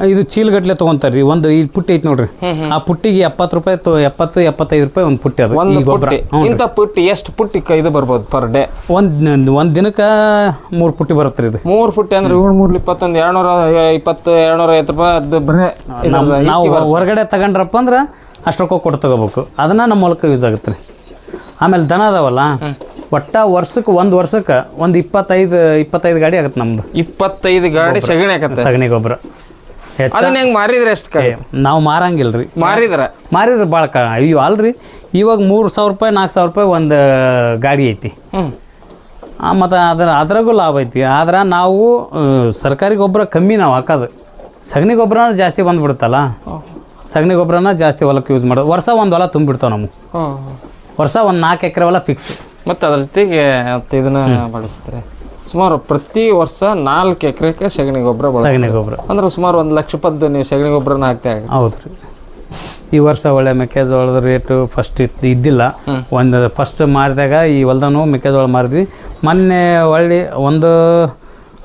ಇದು ಚೀಲಗಟ್ಲೆ ತೊಗೊಂತಾರ್ರಿ ಒಂದು ಈ ಪುಟ್ಟಿ ಐತಿ ನೋಡ್ರಿ. ಆ ಪುಟ್ಟಿಗೆ ಎಪ್ಪತ್ತು ರೂಪಾಯಿ ತೊ ಎಪ್ಪತ್ತು ಎಪ್ಪತ್ತೈದು ರೂಪಾಯಿ ಒಂದು ಪುಟ್ಟಿ ಅದು ಒಂದು ಈ ಗೊಬ್ಬರ. ಪುಟ್ಟಿ. ಇಂಥ ಪುಟ್ಟಿ ಎಷ್ಟು ಪುಟ್ಟಿ ಕ- ಇದು ಬರ್ಬೋದು ಪರ್ ಡೇ ಒಂದು ಒಂದು ದಿನಕ್ಕೆ ಮೂರು ಪುಟ್ಟಿ ಬರುತ್ತೆ ಇದು. ಮೂರ್ ಪುಟ್ಟಿ ಅಂದ್ರೆ ಏಳು ಮೂರ್ಲಿ ಇಪ್ಪತ್ತೊಂದು ಎರಡ್ನೂರ ಇಪ್ಪತ್ತು ಎರಡ್ನೂರ ಐವತ್ತು ರೂಪಾಯಿ ಅದು ಬರೇ ನಾವು ಹೊರಗಡೆ ತಗೊಂಡ್ರಪ್ಪ ಅಂದ್ರೆ ಅಷ್ಟಕ್ಕೆ ಕೊಟ್ಟು ತಗೋಬೇಕು. ಅದನ್ನ ನಮ್ಮ ಹೊಲಕ್ಕೆ ಯೂಸ್ ಆಗುತ್ತೆ ರೀ ಆಮೇಲೆ ದನ ಅದಾವಲ್ಲ ಒಟ್ಟ ವರ್ಷಕ್ಕೆ ಒಂದು ವರ್ಷಕ್ಕೆ ಒಂದು ಇಪ್ಪತ್ತೈದು ಇಪ್ಪತ್ತೈದು ಗಾಡಿ ಆಗುತ್ತೆ ನಮ್ದು. ಇಪ್ಪತ್ತೈದು ಗಾಡಿ ಸಗಣಿ ಹಾಕತ್ತೆ ಸಗಣಿ ಗೊಬ್ಬರ. ಅದನ್ನ ಹೆಂಗ್ ಮಾರಿದ್ರೆ ಎಷ್ಟು ನಾವು ಮಾರಂಗಿಲ್ಲ ರೀ ಮಾರಿದ್ರ? ಮಾರಿದ್ರೆ ಭಾಳ ಕ ಅಯ್ಯೋ ಅಲ್ರಿ. ಇವಾಗ ಮೂರು ಸಾವಿರ ರೂಪಾಯಿ ನಾಲ್ಕು ಸಾವಿರ ರೂಪಾಯಿ ಒಂದು ಗಾಡಿ ಐತಿ. ಮತ್ತು ಅದ್ರ ಅದ್ರಾಗೂ ಲಾಭ ಐತಿ. ಆದ್ರೆ ನಾವು ಸರ್ಕಾರಿ ಗೊಬ್ಬರ ಕಮ್ಮಿ ನಾವು ಹಾಕೋದು. ಸಗಣಿ ಗೊಬ್ಬರನ ಜಾಸ್ತಿ ಬಂದ್ಬಿಡುತ್ತಲ್ಲ? ಸಗಣಿ ಗೊಬ್ಬರನ ಜಾಸ್ತಿ ಹೊಲಕ್ಕೆ ಯೂಸ್ ಮಾಡೋದು ವರ್ಷ ಒಂದು ಹೊಲ ತುಂಬಿಡ್ತಾವೆ ನಮಗೆ. ವರ್ಷ ಒಂದು ನಾಲ್ಕು ಎಕರೆ ಹೊಲ ಫಿಕ್ಸ್ ಮತ್ತೆ ಅದ್ರ ಜೊತೆಗೆ ಇದನ್ನ ಬಳಸ್ತಾರೆ. ಸುಮಾರು ಪ್ರತಿ ವರ್ಷ ನಾಲ್ಕು ಎಕರೆಗೆ ಸಗಣಿ ಗೊಬ್ಬರ ಸಗಣಿ ಗೊಬ್ಬರ. ಅಂದ್ರೆ ಸುಮಾರು ಒಂದು ಲಕ್ಷ ಪದ್ದು ನೀವು ಸಗಣಿ ಗೊಬ್ಬರನ ಹಾಕ್ತಾ ಹೌದು ರೀ. ಈ ವರ್ಷ ಒಳ್ಳೆ ಮೆಕ್ಕೆಜೋಳದ ರೇಟು ಫಸ್ಟ್ ಇತ್ತು ಇದ್ದಿಲ್ಲ. ಒಂದು ಫಸ್ಟ್ ಮಾರಿದಾಗ ಈ ಹೊಲ್ದಾನು ಮೆಕ್ಕೆಜೋಳ ಮಾರಿದ್ವಿ. ಮೊನ್ನೆ ಹೊಳ್ಳಿ ಒಂದು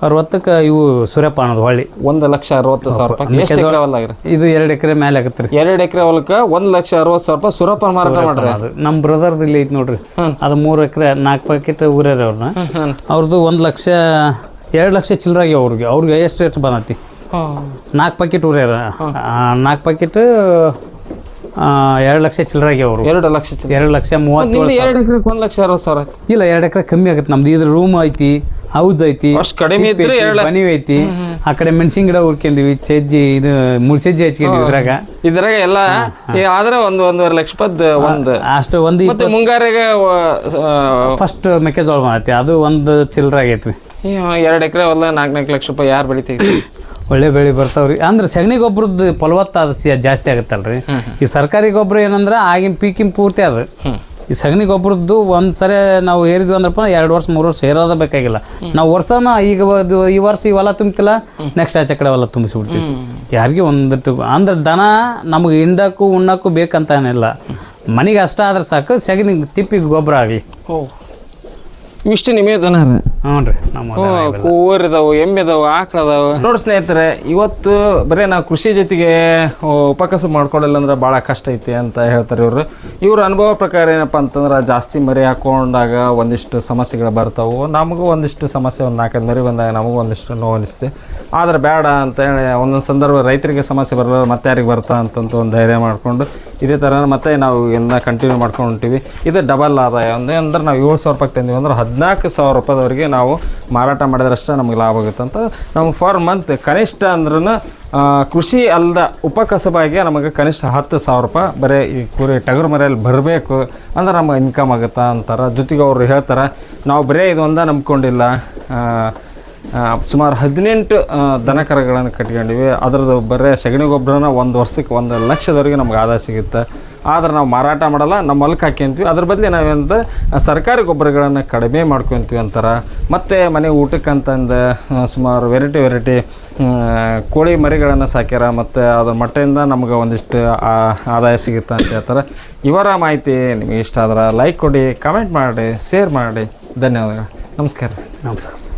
ಅರವತ್ತಕ್ಕೆ ಇವು ಸೂರ್ಯಪಾನದ ಹೊಳ್ಳಿ. ಒಂದು ಲಕ್ಷ ಅರವತ್ತು ಸಾವಿರ ರೂಪಾಯಿ. ಎಷ್ಟು ಎಕರೆ ಆಗಿರ? ಇದು ಎರಡು ಎಕರೆ ಮೇಲೆ ಆಗತ್ತೆ ರೀ. ಎರಡು ಎಕರೆ ಹೊಲಕ್ಕೆ ಒಂದು ಲಕ್ಷ ಅರವತ್ತು ಸಾವಿರ ರೂಪಾಯಿ ಸೂರ್ಯಪಾನ ಮಾರಾಟ ಮಾಡ್ರಿ. ಅದು. ನಮ್ಮ ಬ್ರದರ್ದು ಇಲ್ಲಿ ಐತಿ ನೋಡ್ರಿ. ಅದು ಮೂರು ಎಕರೆ ನಾಲ್ಕು ಪ್ಯಾಕೆಟ್ ಊರ್ಯಾರ ಅವ್ರನ್ನ. ಅವ್ರದ್ದು ಒಂದು ಲಕ್ಷ ಎರಡು ಲಕ್ಷ ಚಿಲ್ಲರಾಗಿ ಅವ್ರಿಗೆ. ಅವ್ರಿಗೆ ಎಷ್ಟು ಎಷ್ಟು ಬಂದತಿ? ನಾಲ್ಕು ಪ್ಯಾಕೆಟ್ ಊರ್ಯಾರ. ನಾಲ್ಕು ಪ್ಯಾಕೆಟ್ ಎರಡು ಲಕ್ಷ ಚಿಲ್ಲರಾಗಿ ಅವರು. ಎರಡು ಲಕ್ಷ. ಎರಡು ಲಕ್ಷ ಮೂವತ್ತು ಎರಡು ಎಕರೆಗೆ ಒಂದು ಲಕ್ಷ ಅರವತ್ತು ಸಾವಿರ ಇಲ್ಲ ಎರಡು ಎಕರೆ ಕಮ್ಮಿ ಆಗುತ್ತೆ. ನಮ್ದು ಇದ್ರ ರೂಮ್ ಐತಿ. ಹೌಸ್ ಐತಿ ಅಷ್ಟು ಕಡಿಮೆ ಇದ್ರೆ ಮನಿ ಐತಿ. ಆ ಕಡೆ ಮೆಣಸಿನ ಗಿಡ ಹುರ್ಕೊಂಡ್ವಿ ಚಜ್ಜಿ ಇದು ಮುಳ್ಸಜ್ಜಿ ಹಚ್ಕೊಂಡಿವಿ ಇದ್ರಾಗ. ಇದ್ರಾಗ ಎಲ್ಲ ಈ ಆದ್ರೆ ಒಂದ್ ಒಂದೂವರೆ ಲಕ್ಷ ಪದ್ ಒಂದ್. ಅಷ್ಟು ಒಂದು ಮತ್ತೆ ಮುಂಗಾರಿಗೆ ಫಸ್ಟ್ ಮೆಕ್ಕೆಜೋಳ ಮಾಡತ್ತಿ ಅದು ಒಂದು ಚಿಲ್ಲರ ಆಗೈತ್ರಿ. ಎರಡ್ ಎಕರೆ ಹೊಲ ನಾಲ್ಕ್ ನಾಲ್ಕು ಲಕ್ಷ ರೂಪಾಯಿ ಯಾರು ಬೆಳಿತೀವಿ *coughs* ಒಳ್ಳೆ ಬೆಳೆ ಬರ್ತಾವ್ರಿ. ಅಂದ್ರೆ ಸಗಣಿ ಗೊಬ್ಬರದ್ದು ಫಲವತ್ತಾದ ಸಿ- ಜಾಸ್ತಿ ಆಗುತ್ತಲ್ರಿ. ಈ ಸರ್ಕಾರಿ ಗೊಬ್ಬರ ಏನಂದ್ರೆ ಆಗಿನ ಪೀಕಿನ ಪೂರ್ತಿ ಅದು ಈ ಸಗಣಿ ಗೊಬ್ಬರದ್ದು ಒಂದು ಸರಿ ನಾವು ಏರಿದ್ವಿ ಅಂದ್ರಪ್ಪ ಎರಡು ವರ್ಷ ಮೂರು ವರ್ಷ ಏರೋದ ಬೇಕಾಗಿಲ್ಲ. ನಾವು ವರ್ಷನ ಈಗ ಅದು ಈ ವರ್ಷ ಈ ಹೊಲ ತುಂಬ್ತಿಲ್ಲ ನೆಕ್ಸ್ಟ್ ಆಚೆ ಕಡೆ ಹೊಲ ತುಂಬಿಸ್ಬಿಡ್ತೀವಿ. ಯಾರಿಗೆ ಒಂದಿಟ್ಟು ಅಂದ್ರೆ ದನ ನಮಗೆ ಹಿಂಡಕ್ಕೂ ಉಣ್ಣಕ್ಕೂ ಬೇಕಂತ ಏನಿಲ್ಲ ಮನೆಗೆ ಅಷ್ಟ ಆದ್ರೆ ಸಾಕು ಸಗಣಿ ತಿಪ್ಪಿಗೆ ಗೊಬ್ಬರ ಆಗಲಿ. ಓ ಇವಿಷ್ಟು ನಿಮಗೆ ದನ ಹ್ಞೂ ರೀ ನಮ್ಮ ಕೂರ್ ಇದಾವೆ ಎಮ್ಮೆ ಇದಾವು ಆಕಳ ಅದಾವು ನೋಡಿ ಸ್ನೇಹಿತರೆ ಇವತ್ತು ಬರೀ ನಾವು ಕೃಷಿ ಜೊತೆಗೆ ಉಪಕಸು ಮಾಡ್ಕೊಳ್ಳಲ್ಲ ಅಂದ್ರೆ ಭಾಳ ಕಷ್ಟ ಐತಿ ಅಂತ ಹೇಳ್ತಾರೆ ಇವರು. ಇವ್ರ ಅನುಭವ ಪ್ರಕಾರ ಏನಪ್ಪ ಅಂತಂದ್ರೆ ಜಾಸ್ತಿ ಮರಿ ಹಾಕೊಂಡಾಗ ಒಂದಿಷ್ಟು ಸಮಸ್ಯೆಗಳು ಬರ್ತಾವು. ನಮಗೂ ಒಂದಿಷ್ಟು ಸಮಸ್ಯೆ ಒಂದು ನಾಲ್ಕೈದು ಮರಿ ಬಂದಾಗ ನಮಗೂ ಒಂದಿಷ್ಟು ನೋವು ಅನಿಸ್ತು ಆದ್ರೆ ಬೇಡ ಅಂತ ಹೇಳಿ ಒಂದೊಂದು ಸಂದರ್ಭ ರೈತರಿಗೆ ಸಮಸ್ಯೆ ಬರಲ್ಲ ಮತ್ತೆ ಯಾರಿಗೆ ಬರ್ತಾ ಅಂತಂತ ಒಂದು ಧೈರ್ಯ ಮಾಡಿಕೊಂಡು ಇದೇ ಥರ ಮತ್ತೆ ನಾವು ಇನ್ನ ಕಂಟಿನ್ಯೂ ಮಾಡ್ಕೊಂಡು ಹೊಂಟೀವಿ. ಇದು ಡಬಲ್ ಆದಾಯ. ಒಂದು ಅಂದ್ರೆ ನಾವು ಏಳು ಸಾವಿರ ರೂಪಾಯಿ ತಂದೀವಿ ಅಂದ್ರೆ ಹದಿನಾಲ್ಕು ಸಾವಿರ ರೂಪಾಯಿದವರೆಗೆ ನಾವು ಮಾರಾಟ ಮಾಡಿದ್ರಷ್ಟೇ ನಮಗೆ ಲಾಭ ಆಗುತ್ತೆ ಅಂತ. ನಮ್ಗೆ ಫಾರ್ ಮಂತ್ ಕನಿಷ್ಠ ಅಂದ್ರೂ ಕೃಷಿ ಅಲ್ಲದ ಉಪಕಸಬಾಗಿ ನಮಗೆ ಕನಿಷ್ಠ ಹತ್ತು ಸಾವಿರ ರೂಪಾಯಿ. ಬರೀ ಈ ಕುರಿ ಟಗರು ಮರೆಯಲ್ಲಿ ಬರಬೇಕು ಅಂದ್ರೆ ನಮ್ಗೆ ಇನ್ಕಮ್ ಆಗುತ್ತಾ ಅಂತಾರೆ. ಜೊತೆಗೆ ಅವರು ಹೇಳ್ತಾರೆ, ನಾವು ಬರೀ ಇದು ಒಂದ ನಂಬ್ಕೊಂಡಿಲ್ಲ ಸುಮಾರು ಹದಿನೆಂಟು ದನಕರಗಳನ್ನು ದನ ಕರುಗಳನ್ನು ಕಟ್ಕೊಂಡಿವಿ. ಅದರದ್ದು ಬರೀ ಸಗಣಿ ಗೊಬ್ಬರನ ಒಂದು ವರ್ಷಕ್ಕೆ ಒಂದು ಲಕ್ಷದವರೆಗೆ ನಮ್ಗೆ ಆದಾಯ ಸಿಗುತ್ತೆ. ಆದ್ರೆ ನಾವು ಮಾರಾಟ ಮಾಡಲ್ಲ, ನಮ್ಮ ಹೊಲಕ್ಕೆ ಹಾಕ್ಯಂತೀವಿ. ಅದ್ರ ಬದಲಿ ನಾವೇನಂತ ಸರ್ಕಾರಿ ಗೊಬ್ಬರಗಳನ್ನು ಕಡಿಮೆ ಮಾಡ್ಕೊತೀವಿ ಅಂತಾರೆ. ಮತ್ತು ಮನೆ ಊಟಕ್ಕಂತಂದು ಸುಮಾರು ವೆರೈಟಿ ವೆರೈಟಿ ಕೋಳಿ ಮರಿಗಳನ್ನು ಸಾಕ್ಯಾರ. ಮತ್ತು ಅದ್ರ ಮೊಟ್ಟೆಯಿಂದ ನಮ್ಗೆ ಒಂದಿಷ್ಟು ಆದಾಯ ಸಿಗುತ್ತೆ ಅಂತ ಹೇಳ್ತಾರೆ. ಇವರ ಮಾಹಿತಿ ನಿಮಗೆ ಇಷ್ಟ ಆದ್ರೆ ಲೈಕ್ ಕೊಡಿ ಕಮೆಂಟ್ ಮಾಡಿ ಶೇರ್ ಮಾಡಿ. ಧನ್ಯವಾದಗಳು. ನಮಸ್ಕಾರ. ನಮಸ್ಕಾರ